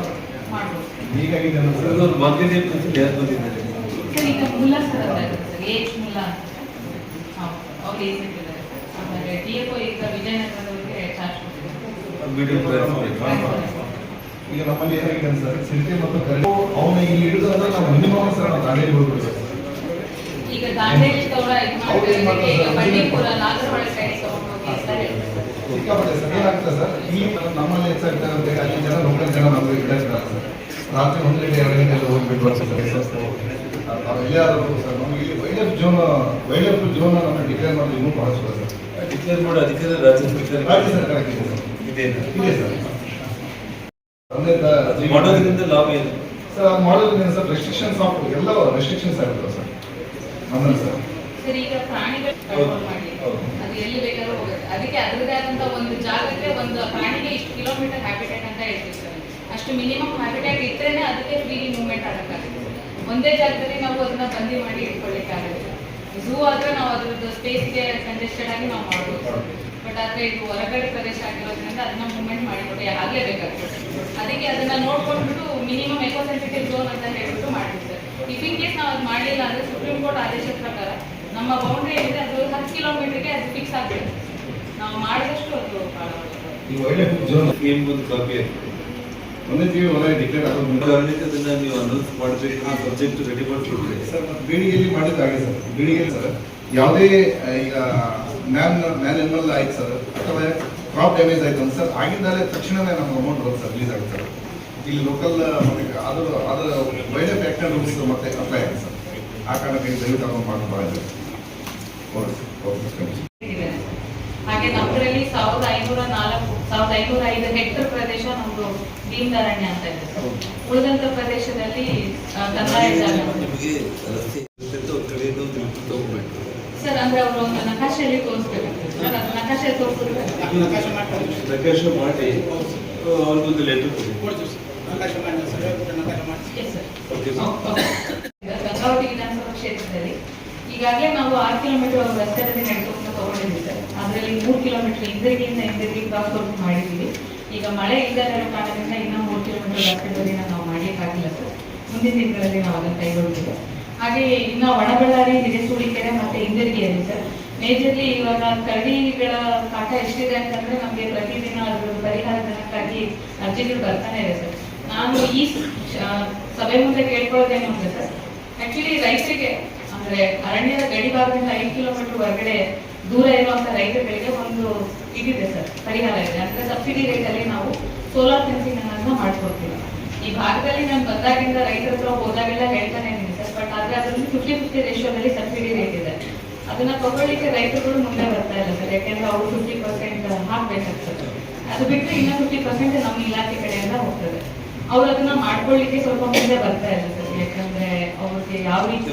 ಮಾಡ್ಬೋದು. ಹೀಗಾಗಿ ನಾನು ಸರ್ ಅದೊಂದು ಮಾರ್ಕೆಟ್ ಪ್ರಿನ್ಸಿಪಲ್ ಯಾರು ಬಂದಿದ್ದಾರೆ ಸರ್ ಈಗ ಮುಲ್ಲಾ ಸರ್ ಅಂತ ಇದೆ ಸರ್ ಏಜ್ ಮುಲ್ಲಾ ಅಂತ. ಹೌದು ಅವ್ರು ಏಜ್ ಇಟ್ಟಿದ್ದಾರೆ. ಸರ್ ಆಮೇಲೆ ಡಿ ಎಫ್ ಈಗ ವಿಜಯನಗರದವರಿಗೆ ಚಾರ್ಜ್ ಕೊಟ್ಟಿದ್ದಾರೆ. ವಿಡಿಯೋ ಈಗ ನಮ್ಮಲ್ಲಿ ಏನಾಗಿದೆ ಸರ್ ಸಿಂತೆ ಮತ್ತು ಕರೆ ಅವನ ಇಲ್ಲಿ ಹಿಡಿದು ಅಂದ್ರೆ ನಾವು ಮಿನಿಮಮ್ ಸರ್ ನಾವು ದಾಂಡೇಲಿ ಹೋಗ್ಬಿಡ್ಬೇಕು ಈಗ ದಾಂಡೇಲಿ ಇದು ಮಾಡ್ತಾರೆ ಈಗ? ಬಂಡೀಪುರ ನಾಗರಹೊಳೆ ಸೈಡ್ ತಗೊಂಡು ಹೋಗಿ ಅಂತ ಹೇಳ್ತಾರೆ ಸರ್. ಸಿಕ್ಕಾಪಟ್ಟೆ ಸರ್ ಏನಾಗ್ತದೆ ಸರ್ ಇಲ್ಲಿ ನಮ್ಮಲ್ಲಿ ಹೆಚ್ಚಾಗ್ತದೆ ಅಂತ ಅಲ್ಲಿ ಜನ ಜನ ನಮಗೆ ಸರ್. ರಾತ್ರಿ ಒಂದು ಗಂಟೆ ಎರಡು ಗಂಟೆ ಹೋಗ್ಬಿಟ್ಟು ಸರ್. ನಮಗೆ ಇಲ್ಲಿ ವೈಲ್ಡ್ ಜೋನ್ ವೈಲ್ಡ್ ಜೋನ್ ನಮಗೆ ಡಿಕ್ಲೇರ್ ಮಾಡೋದು ಇನ್ನೂ ಬಹಳ ಸುಲಭ ಸರ್. ಡಿಕ್ಲೇರ್ ಮಾಡೋ ಅಧಿಕಾರ ರಾಜ್ಯ ಸರ್ಕಾರ ರಾಜ್ಯ ಸರ್ಕಾರಕ್ಕೆ ಇದೆ ಸರ್. ಇದೆ ಸರ್. ಮಾಡೋದ್ರಿಂದ ಲಾಭ ಏನು? ಸರ್ ಮಾಡೋದ್ರಿಂದ ಸರ್ ರೆಸ್ಟ್ರಿಕ್ಷನ್ಸ್ ಆಫ್ ಎಲ್ಲ ರೆಸ್ಟ್ರಿಕ್ಷನ್ಸ್ ಆಗ್ತದೆ ಸರ್. ಸರ್. ಸರ್ ಈಗ ಪ್ರಾಣಿಗಳು ಕಂಟ್ರೋಲ್ ಮಾಡಿ. ಅದು ಎಲ್ಲಿ ಬೇಕಾದ್ರೂ ಹೋಗುತ್ತೆ. ಅದಕ್ಕೆ ಅದರದೇ ಆದಂತ ಒಂದು ಜಾಗಕ್ಕೆ ಒಂದು ಪ್ರಾಣಿಗೆ ಇಷ್ಟು ಕಿಲೋಮೀಟರ್ ಹ್ಯಾಬಿಟೇಟ್ ಅಂತ ಹೇಳ್ತಿರ್ತಾರೆ ಅಷ್ಟು ಮಿನಿಮಮ್ ಹ್ಯಾಬಿಟೇಟ್ ಇಟ್ಟರೇನೆ ಅದಕ್ಕೆ ಫ್ರೀಲಿ ಮೂವ್ಮೆಂಟ್ ಆಗಕ್ಕಾಗುತ್ತೆ. ಒಂದೇ ಜಾಗದಲ್ಲಿ ನಾವು ಅದನ್ನ ಬಂದಿ ಮಾಡಿ ಇಟ್ಕೊಳ್ಳಿಕ್ಕೆ ಆಗುತ್ತೆ ಝೂ ಆದ್ರೆ ನಾವು ಅದ್ರದ್ದು ಸ್ಪೇಸ್ಗೆ ಕಂಜೆಸ್ಟೆಡ್ ಆಗಿ ನಾವು ಮಾಡ್ಬೋದು. ಬಟ್ ಆದ್ರೆ ಇದು ಹೊರಗಡೆ ಪ್ರದೇಶ ಆಗಿರೋದ್ರಿಂದ ಅದನ್ನ ಮೂವ್ಮೆಂಟ್ ಮಾಡಿಕೊಟ್ಟು ಆಗ್ಲೇಬೇಕಾಗ್ತದೆ. ಅದಕ್ಕೆ ಅದನ್ನ ನೋಡ್ಕೊಂಡ್ಬಿಟ್ಟು ಮಿನಿಮಮ್ ಎಕೋಸೆನ್ಸಿಟಿವ್ ಝೋನ್ ಅಂತ ಹೇಳ್ಬಿಟ್ಟು ಮಾಡಿರ್ತಾರೆ ಇಫ್ ಇನ್ ಕೇಸ್ ನಾವು ಅದು ಮಾಡಲಿಲ್ಲ ಅಂದರೆ ಸುಪ್ರೀಂ ಕೋರ್ಟ್ ಆದೇಶದ ಪ್ರಕಾರ ನಮ್ಮ ಬೌಂಡ್ರಿ ಏನಿದೆ ಅದು ಹತ್ತು ಕಿಲೋಮೀಟರ್ಗೆ ಅದು ಫಿಕ್ಸ್ ಆಗಬೇಕು ನಾವು ಮಾಡಿದಷ್ಟು ಅದು ಒಂದು ವನ್ಯಜೀವಿ ವಲಯ ಡಿಕ್ಲೇರ್ ಆಗೋದು ಉದಾಹರಣೆಗೆ ಅದನ್ನ ನೀವು ಅನೌನ್ಸ್ ಮಾಡಬೇಕು ಆ ಸಬ್ಜೆಕ್ಟ್ ರೆಡಿ ಮಾಡಿಕೊಡ್ರಿ ಸರ್ ಮತ್ತೆ ಬೀಡಿಗೆಯಲ್ಲಿ ಸರ್. ಬೀಡಿಗೆಯಲ್ಲಿ ಸರ್ ಯಾವುದೇ ಈಗ ಮ್ಯಾನ್ ಮ್ಯಾನ್ ಎನ್ವಲ್ ಆಯ್ತು ಸರ್ ಅಥವಾ ಕ್ರಾಪ್ ಡ್ಯಾಮೇಜ್ ಆಯ್ತು ಅಂತ ಸರ್ ಆಗಿದ್ದರೆ ತಕ್ಷಣವೇ ನಮ್ಮ ಅಮೌಂಟ್ ಬಂದು ಸರ್ ರಿಲೀಸ್ ಆಗುತ್ತೆ ಸರ್. ಇಲ್ಲಿ ಲೋಕಲ್ ಅದರ ಅದು ಅದು ಫ್ಯಾಕ್ಟರ್ ರೂಲ್ಸ್ ಮತ್ತೆ ಅಪ್ಲೈ ಆಗಿದೆ ಸರ್. ಆ ಕಾರಣಕ್ಕೆ ದಯವಿಟ್ಟು ಅದನ್ನು ಮಾಡ್ಕೊಳ್ಳೋದು ಓಕೆ ಓಕೆ ಹಾಗೆ ನಮ್ಮಲ್ಲಿ ಸಾವಿರದ ಐನೂರ ನಾಲ್ಕು ಸಾವಿರದ ಐನೂರ ಐದು ಹೆಕ್ಟರ್ ಪ್ರದೇಶ ನಮ್ದು ಭೀಮದಾರಣ್ಯ ಅಂತ ಇದೆ ಸರ್. ಉಳಿದಂತ ಪ್ರದೇಶದಲ್ಲಿ ಕಂದಾಯ ಸರ್ ಅಂದ್ರೆ ಅವರು ಒಂದು ನಕಾಶೆಯಲ್ಲಿ ತೋರಿಸ್ಬೇಕು ಸರ್. ಅದು ನಕಾಶೆ ತೋರಿಸಿದ್ರೆ ನಕಾಶೆ ಮಾಡಿ. ಅವ್ರಿಗೊಂದು ಲೆಟರ್ ಕೊಡಿ Yes, sir. ಓಕೆ ಗಂಗಾವತಿ ಕ್ಷೇತ್ರದಲ್ಲಿ. ಈಗಾಗಲೇ ನಾವು ಆರು ಕಿಲೋಮೀಟರ್ ರಸ್ತೆಯಲ್ಲಿ ನಡೆದುಕೊಂಡು ತಗೊಂಡಿದ್ದೀವಿ ಸರ್. ಅದರಲ್ಲಿ ಮೂರು ಕಿಲೋಮೀಟರ್ ಹಿಂದಿರುಗಿಂದ ಹಿಂದಿರುಗಿ ಕ್ರಾಸ್ ಔಟ್ ಮಾಡಿದ್ದೀವಿ. ಈಗ ಮಳೆ ಇಲ್ಲದ ಕಾರಣದಿಂದ ಇನ್ನೂ ಮೂರು ಕಿಲೋಮೀಟರ್ ರಸ್ತೆದಲ್ಲಿ ನಾವು ಮಾಡಲಿಕ್ಕಾಗಿಲ್ಲ ಸರ್. ಮುಂದಿನ ದಿನಗಳಲ್ಲಿ ನಾವು ಅದನ್ನು ಕೈಗೊಳ್ತೀವಿ ಹಾಗೆ ಇನ್ನು ಒಣಬಳ್ಳಾರಿ ಹಿರೇಸೂಳಿಕೆರೆ ಮತ್ತೆ ಹಿಂದಿರುಗಿಯಲ್ಲಿ ಸರ್. ಮೇಜರ್ಲಿ ಇವಾಗ ಕರಡಿಗಳ ಕಾಟ ಎಷ್ಟಿದೆ ಅಂತಂದ್ರೆ ನಮಗೆ ಪ್ರತಿದಿನ ಅದ್ರ ಪರಿಹಾರ ಧನಕ್ಕಾಗಿ ಅರ್ಜಿಗಳು ಬರ್ತಾನೆ ಇದೆ ಸರ್. ನಾನು ಈ ಸಭೆ ಮುಂದೆ ಕೇಳ್ಕೊಳ್ಳೋದೇನು ಅಂದ್ರೆ ಸರ್ ಆಕ್ಚುಲಿ ರೈತರಿಗೆ, ಅಂದ್ರೆ ಅರಣ್ಯದ ಗಡಿ ಭಾಗದಿಂದ ಐದು ಕಿಲೋಮೀಟರ್ ಹೊರಗಡೆ ದೂರ ಇರುವಂತ ರೈತರುಗಳಿಗೆ ಒಂದು ಇದಿದೆ ಸರ್, ಪರಿಹಾರ ಇದೆ. ಅಂದ್ರೆ ಸಬ್ಸಿಡಿ ರೇಟಲ್ಲಿ ನಾವು ಸೋಲಾರ್ ಫೆನ್ಸಿಂಗ್ ಅನ್ನೋದನ್ನ ಮಾಡ್ಕೊಡ್ತೀವಿ ಈ ಭಾಗದಲ್ಲಿ ನಾನು ಬಂದಾಗಿಂದ ರೈತರ ಹತ್ರ ಹೋದಾಗೆಲ್ಲ ಹೇಳ್ತಾನೆ ಇದ್ದೀನಿ ಸರ್ ಬಟ್ ಆದ್ರೆ ಅದರಲ್ಲಿ ಫಿಫ್ಟಿ ಫಿಫ್ಟಿ ರೇಷಿಯೋದಲ್ಲಿ ಸಬ್ಸಿಡಿ ರೇಟ್ ಇದೆ. ಅದನ್ನ ತಗೊಳ್ಳಿಕ್ಕೆ ರೈತರುಗಳು ಮುಂದೆ ಬರ್ತಾ ಇಲ್ಲ ಸರ್, ಯಾಕೆಂದ್ರೆ ಅವರು ಫಿಫ್ಟಿ ಪರ್ಸೆಂಟ್ ಹಾಕ್ಬೇಕಾಗ್ತದೆ. ಅದು ಬಿಟ್ಟರೆ ಇನ್ನೂ ಫಿಫ್ಟಿ ಪರ್ಸೆಂಟ್ ನಮ್ಮ ಇಲಾಖೆ ಕಡೆಯಿಂದ ಹೋಗ್ತದೆ. ಅವ್ರು ಅದನ್ನ ಮಾಡ್ಕೊಳ್ಳಿಕ್ಕೆ ಸ್ವಲ್ಪ ಮುಂದೆ ಬರ್ತಾ ಇರುತ್ತೆ. ಸರ್ ಯಾಕಂದ್ರೆ ಅವ್ರಿಗೆ ಯಾವ ರೀತಿ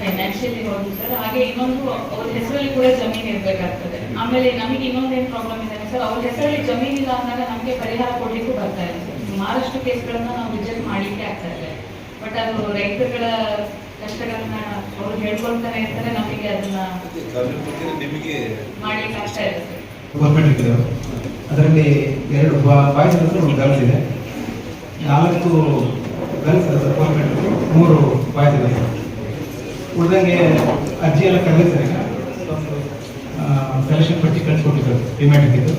ಫೈನಾನ್ಷಿಯಲಿ ಹೌದು ಸರ್. ಹಾಗೆ ಇನ್ನೊಂದು ಅವ್ರ ಹೆಸರಲ್ಲಿ ಕೂಡ ಜಮೀನು ಇರ್ಬೇಕಾಗ್ತದೆ. ಆಮೇಲೆ ನಮಗೆ ಇನ್ನೊಂದೇನು ಪ್ರಾಬ್ಲಮ್ ಇದೆ ಸರ್ ಅವ್ರ ಹೆಸರಲ್ಲಿ ಜಮೀನು ಇಲ್ಲ ಅಂದಾಗ ನಮಗೆ ಪರಿಹಾರ ಕೊಡ್ಲಿಕ್ಕೂ ಬರ್ತಾ ಇಲ್ಲ ಸರ್. ಸುಮಾರಷ್ಟು ಕೇಸ್ಗಳನ್ನ ನಾವು ರಿಜೆಕ್ಟ್ ಮಾಡ್ಲಿಕ್ಕೆ ಆಗ್ತಾ ಇದೆ. ಬಟ್ ಅದು ರೈತರುಗಳ ಕಷ್ಟಗಳನ್ನ ಅವ್ರು ಹೇಳ್ಕೊಳ್ತಾನೆ ಇರ್ತಾರೆ ನಮಗೆ ಅದನ್ನ ಮಾಡ್ಲಿಕ್ಕೆ ಆಗ್ತಾ ಇರುತ್ತೆ ಸರ್. ಗೌರ್ಮೆಂಟ್ ಇಟ್ಟಿದೆ ಅದರಲ್ಲಿ ಎರಡು ಬಾಯ್ಸ್ ಹತ್ರ ಒಂದು ಗರ್ಲ್ಸ್ ಇದೆ. ನಾಲ್ಕು ಗರ್ಲ್ಸ್ ಗೌರ್ಮೆಂಟ್ ಮೂರು ಬಾಯ್ಸ್ ಇದೆ ಉಳಿದಂಗೆ ಅಜ್ಜಿ ಎಲ್ಲ ಕಳಿಸ್ತಾರೆ ಈಗ ಸೆಲೆಕ್ಷನ್ ಪಟ್ಟಿ ಕಳಿಸ್ಕೊಟ್ಟಿದ್ದಾರೆ ಡಿಮ್ಯಾಂಡ್ ಇದ್ದು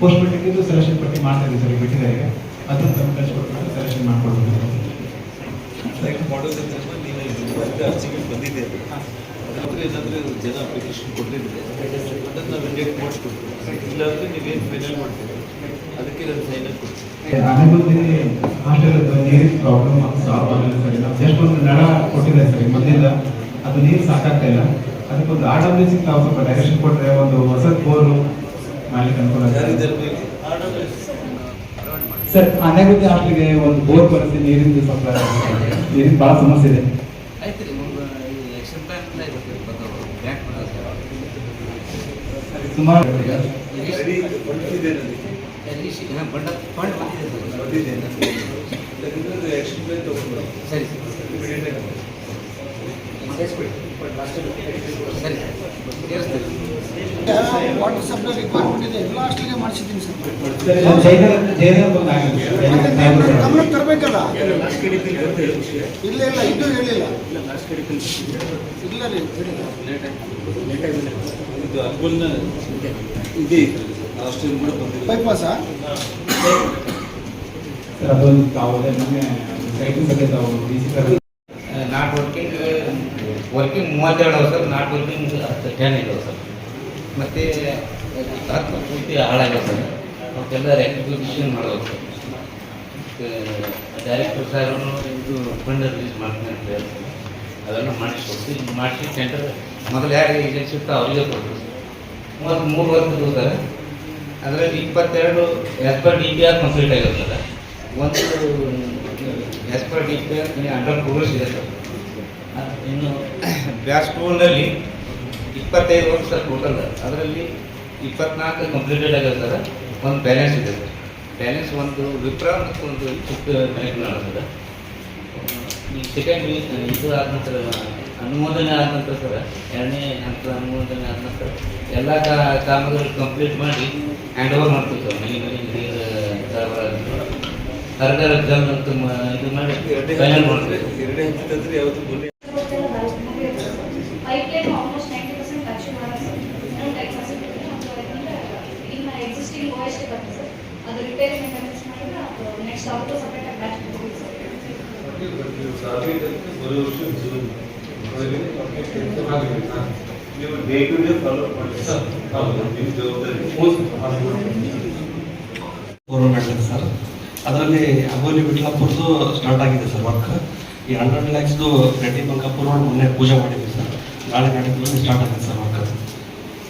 ಪೋಸ್ಟ್ ಮೆಟ್ರಿಕ್ಕಿದ್ದು ಸೆಲೆಕ್ಷನ್ ಪಟ್ಟಿ ಮಾಡ್ತಾ ಇದ್ದೀವಿ ಸರ್ ಬಿಟ್ಟಿದ್ದಾರೆ. ಈಗ ಅದನ್ನು ತಂದು ಕಳಿಸ್ಕೊಟ್ಟು ಸೆಲೆಕ್ಷನ್ ಮತ್ತೆ ಅರ್ಜಿಗಳು ಬಂದಿದೆ. ಏನಾದರೂ ಜನ ಅಪ್ಲಿಕೇಶನ್ ಕೊಟ್ಟಿದ್ರೆ ಅದನ್ನು ನಾವು ಇಂಡಿಯಾಗೆ ಮಾಡಿಸ್ಕೊಡ್ತೀವಿ. ಇಲ್ಲಾಂದ್ರೆ ನೀವೇನು ಫೈನಲ್ ಮಾಡ್ತೀವಿ ಅದಕ್ಕೆ ನಾನು ಸೈನ್ ಕೊಡ್ತೀನಿ. ನೀರಿನ ಪ್ರಾಬ್ಲಮ್ ಸಾಲ್ವ್ ಆಗಲಿಲ್ಲ ಸರ್. ನಾವು ಜಸ್ಟ್ ಒಂದು ನಳ ಸರ್ ಮೊದಲಿಂದ ಅದು ನೀರು ಸಾಕಾಗ್ತಾ ಇಲ್ಲ. ಅದಕ್ಕೊಂದು ಆರ್ ಡಬ್ಲ್ಯೂ ಸ್ವಲ್ಪ ಡೈರೆಕ್ಷನ್ ಕೊಟ್ಟರೆ ಒಂದು ಹೊಸ ಬೋರು ಮಾಡ್ಲಿಕ್ಕೆ ಅನುಕೂಲ ಸರ್ ಹಾಸ್ಟೆಲ್ಗೆ ಒಂದು ಬೋರ್ ಬರುತ್ತೆ ನೀರಿಂದು ಸ್ವಲ್ಪ ನೀರಿನ ಭಾಳ ಸಮಸ್ಯೆ ಇದೆ ಆಯ್ತು ರೀ ಮುಂದೆ ಎಲೆಕ್ಷನ್ ಟೈಮ್ ಸುಮಾರು ಬಂದಿದೆ ಬಂದಿದೆ ಆಕ್ಷನ್ ಪ್ಲಾನ್ ತಗೊಂಡು ಸರಿ ವಾಟರ್ ಸಪ್ಲೈ ರಿಕ್ವೈರ್ಮೆಂಟ್ ಇದೆ ಎಲ್ಲ ಅಷ್ಟಿಗೆ ಮಾಡಿಸಿದ್ದೀನಿ ಸರ್ ಇಲ್ಲ ಇಲ್ಲ ಇದು ಹೇಳಿಲ್ಲ ಇಲ್ಲ ರೀ ಇದು ಬೈಪಾಸಾ ಸರ್ ಅದೊಂದು ತಾವು ನಮಗೆ ಬಗ್ಗೆ ತಾವು D sir not working working ಮೂವತ್ತೆರಡು ಸರ್ ನಾಟ್ ವರ್ಕಿಂಗ್ ಟೆನ್ ಇದಾವೆ ಸರ್. ಮತ್ತು ಹತ್ತು ಪೂರ್ತಿ ಸರ್ ಅವಕ್ಕೆಲ್ಲ ರೆಕ್ಟಿಫಿಕೇಷನ್ ಮಾಡಬೇಕು ಡೈರೆಕ್ಟರ್ ಸರ್ ಇದು ಫಂಡ್ ರಿಲೀಸ್ ಮಾಡ್ತೀನಿ ಅಂತ ಹೇಳ್ತೀನಿ. ಅದೆಲ್ಲ ಮಾಡಿಸ್ಕೊಡ್ತೀವಿ ಮಾಡಿಸಿ ಸೆಂಟರ್ ಮೊದಲು ಯಾರು ಏಜೆನ್ಸಿ ಇತ್ತು ಅವರಿಗೆ ಸರ್ ಮೂವತ್ತು ಮೂರು ವರ್ಷದ ಹೋದರೆ ಅದರಲ್ಲಿ ಇಪ್ಪತ್ತೆರಡು S per D P R complete ಆಗಿರ್ತದೆ. ಒಂದು S per D P R under progress ಇದೆ ಸರ್. ಇನ್ನು [COUGHS] ಬ್ಯಾಸ್ ಟೂನಲ್ಲಿ ಇಪ್ಪತ್ತೈದು ವರ್ಷ ಟೋಟಲ್ ಅದರಲ್ಲಿ ಇಪ್ಪತ್ನಾಲ್ಕು ಕಂಪ್ಲೀಟೆಡ್ ಆಗಿದೆ ಸರ್ ಒಂದು ಬ್ಯಾಲೆನ್ಸ್ ಇದೆ. ಸರ್ ಬ್ಯಾಲೆನ್ಸ್ ಒಂದು ವಿಪ್ರ ಮತ್ತು ಒಂದು ಚಿಕ್ಕ ಬ್ಯಾಂಕ್ ಸರ್ ಈ ಸೆಕೆಂಡ್ ಇದು ಆದ ನಂತರ ಅನುಮೋದನೆ ಆದ ನಂತರ ಸರ್ ಎರಡನೇ ಹಂತದ ಅನುಮೋದನೆ ಆದ ನಂತರ ಎಲ್ಲ ಕಾ ಕಾಮಗಾರಿ ಕಂಪ್ಲೀಟ್ ಮಾಡಿ ಹ್ಯಾಂಡ್ ಓವರ್ ಮಾಡ್ತೀವಿ ಸರ್ ಮನೆ ಮನೆ ನೀರು ಸರ್ಕಾರ ಜಲ್ ಇದು ಮಾಡಿ ಫೈನಲ್ ಮಾಡ್ತೀವಿ ಎರಡನೇ ಹಂತದಂದ್ರೆ ಯಾವತ್ತು ಮೊನ್ನೆ pipeline almost ninety percent achieve ಮಾಡೋದು ಸರ್ ಇನ್ನೊಂದು ಟೆನ್ ಪರ್ಸೆಂಟ್ ಇದೆ ಮತ್ತು ಯಾಕಂದರೆ ಇನ್ನು ಎಕ್ಸಿಸ್ಟಿಂಗ್ ಓ ಎಸ್ ಬರ್ತದೆ ಸರ್ ಅದು ರಿಪೇರಿ ಮೇಂಟೆನೆನ್ಸ್ ಮಾಡಿದ್ರೆ ಅದು ನೆಕ್ಸ್ಟ್ ಅವ್ರಿಗೂ ಸಪ್ರೇಟಾಗಿ ಬ್ಯಾಚ್ ಕೊಡ್ತೀವಿ ಸರ್ ವರ್ಷ ನೀವು ಡೇ ಟು ಡೇ ಫಾಲೋ ಮಾಡಿ. ನಿಮ್ಮ ಜವಾಬ್ದಾರಿ. ಪೂರ್ವ ಮಾಡಿದೆ ಸರ್ ಅದರಲ್ಲಿ ಅಗೋಲಿ ಬಿಟ್ಲಾಪುರ್ದು ಸ್ಟಾರ್ಟ್ ಆಗಿದೆ ಸರ್ ವರ್ಕ್ ಈ ಹಂಡ್ರೆಡ್ ಲ್ಯಾಕ್ಸ್ದು ರೆಡ್ಡಿ ಬಂಕಾಪುರ ಮೊನ್ನೆ ಪೂಜೆ ಮಾಡಿದ್ವಿ ಸರ್. ನಾಳೆ ನಾಡಿದ್ದು ಸ್ಟಾರ್ಟ್ ಆಗಿದೆ ಸರ್ ವರ್ಕ್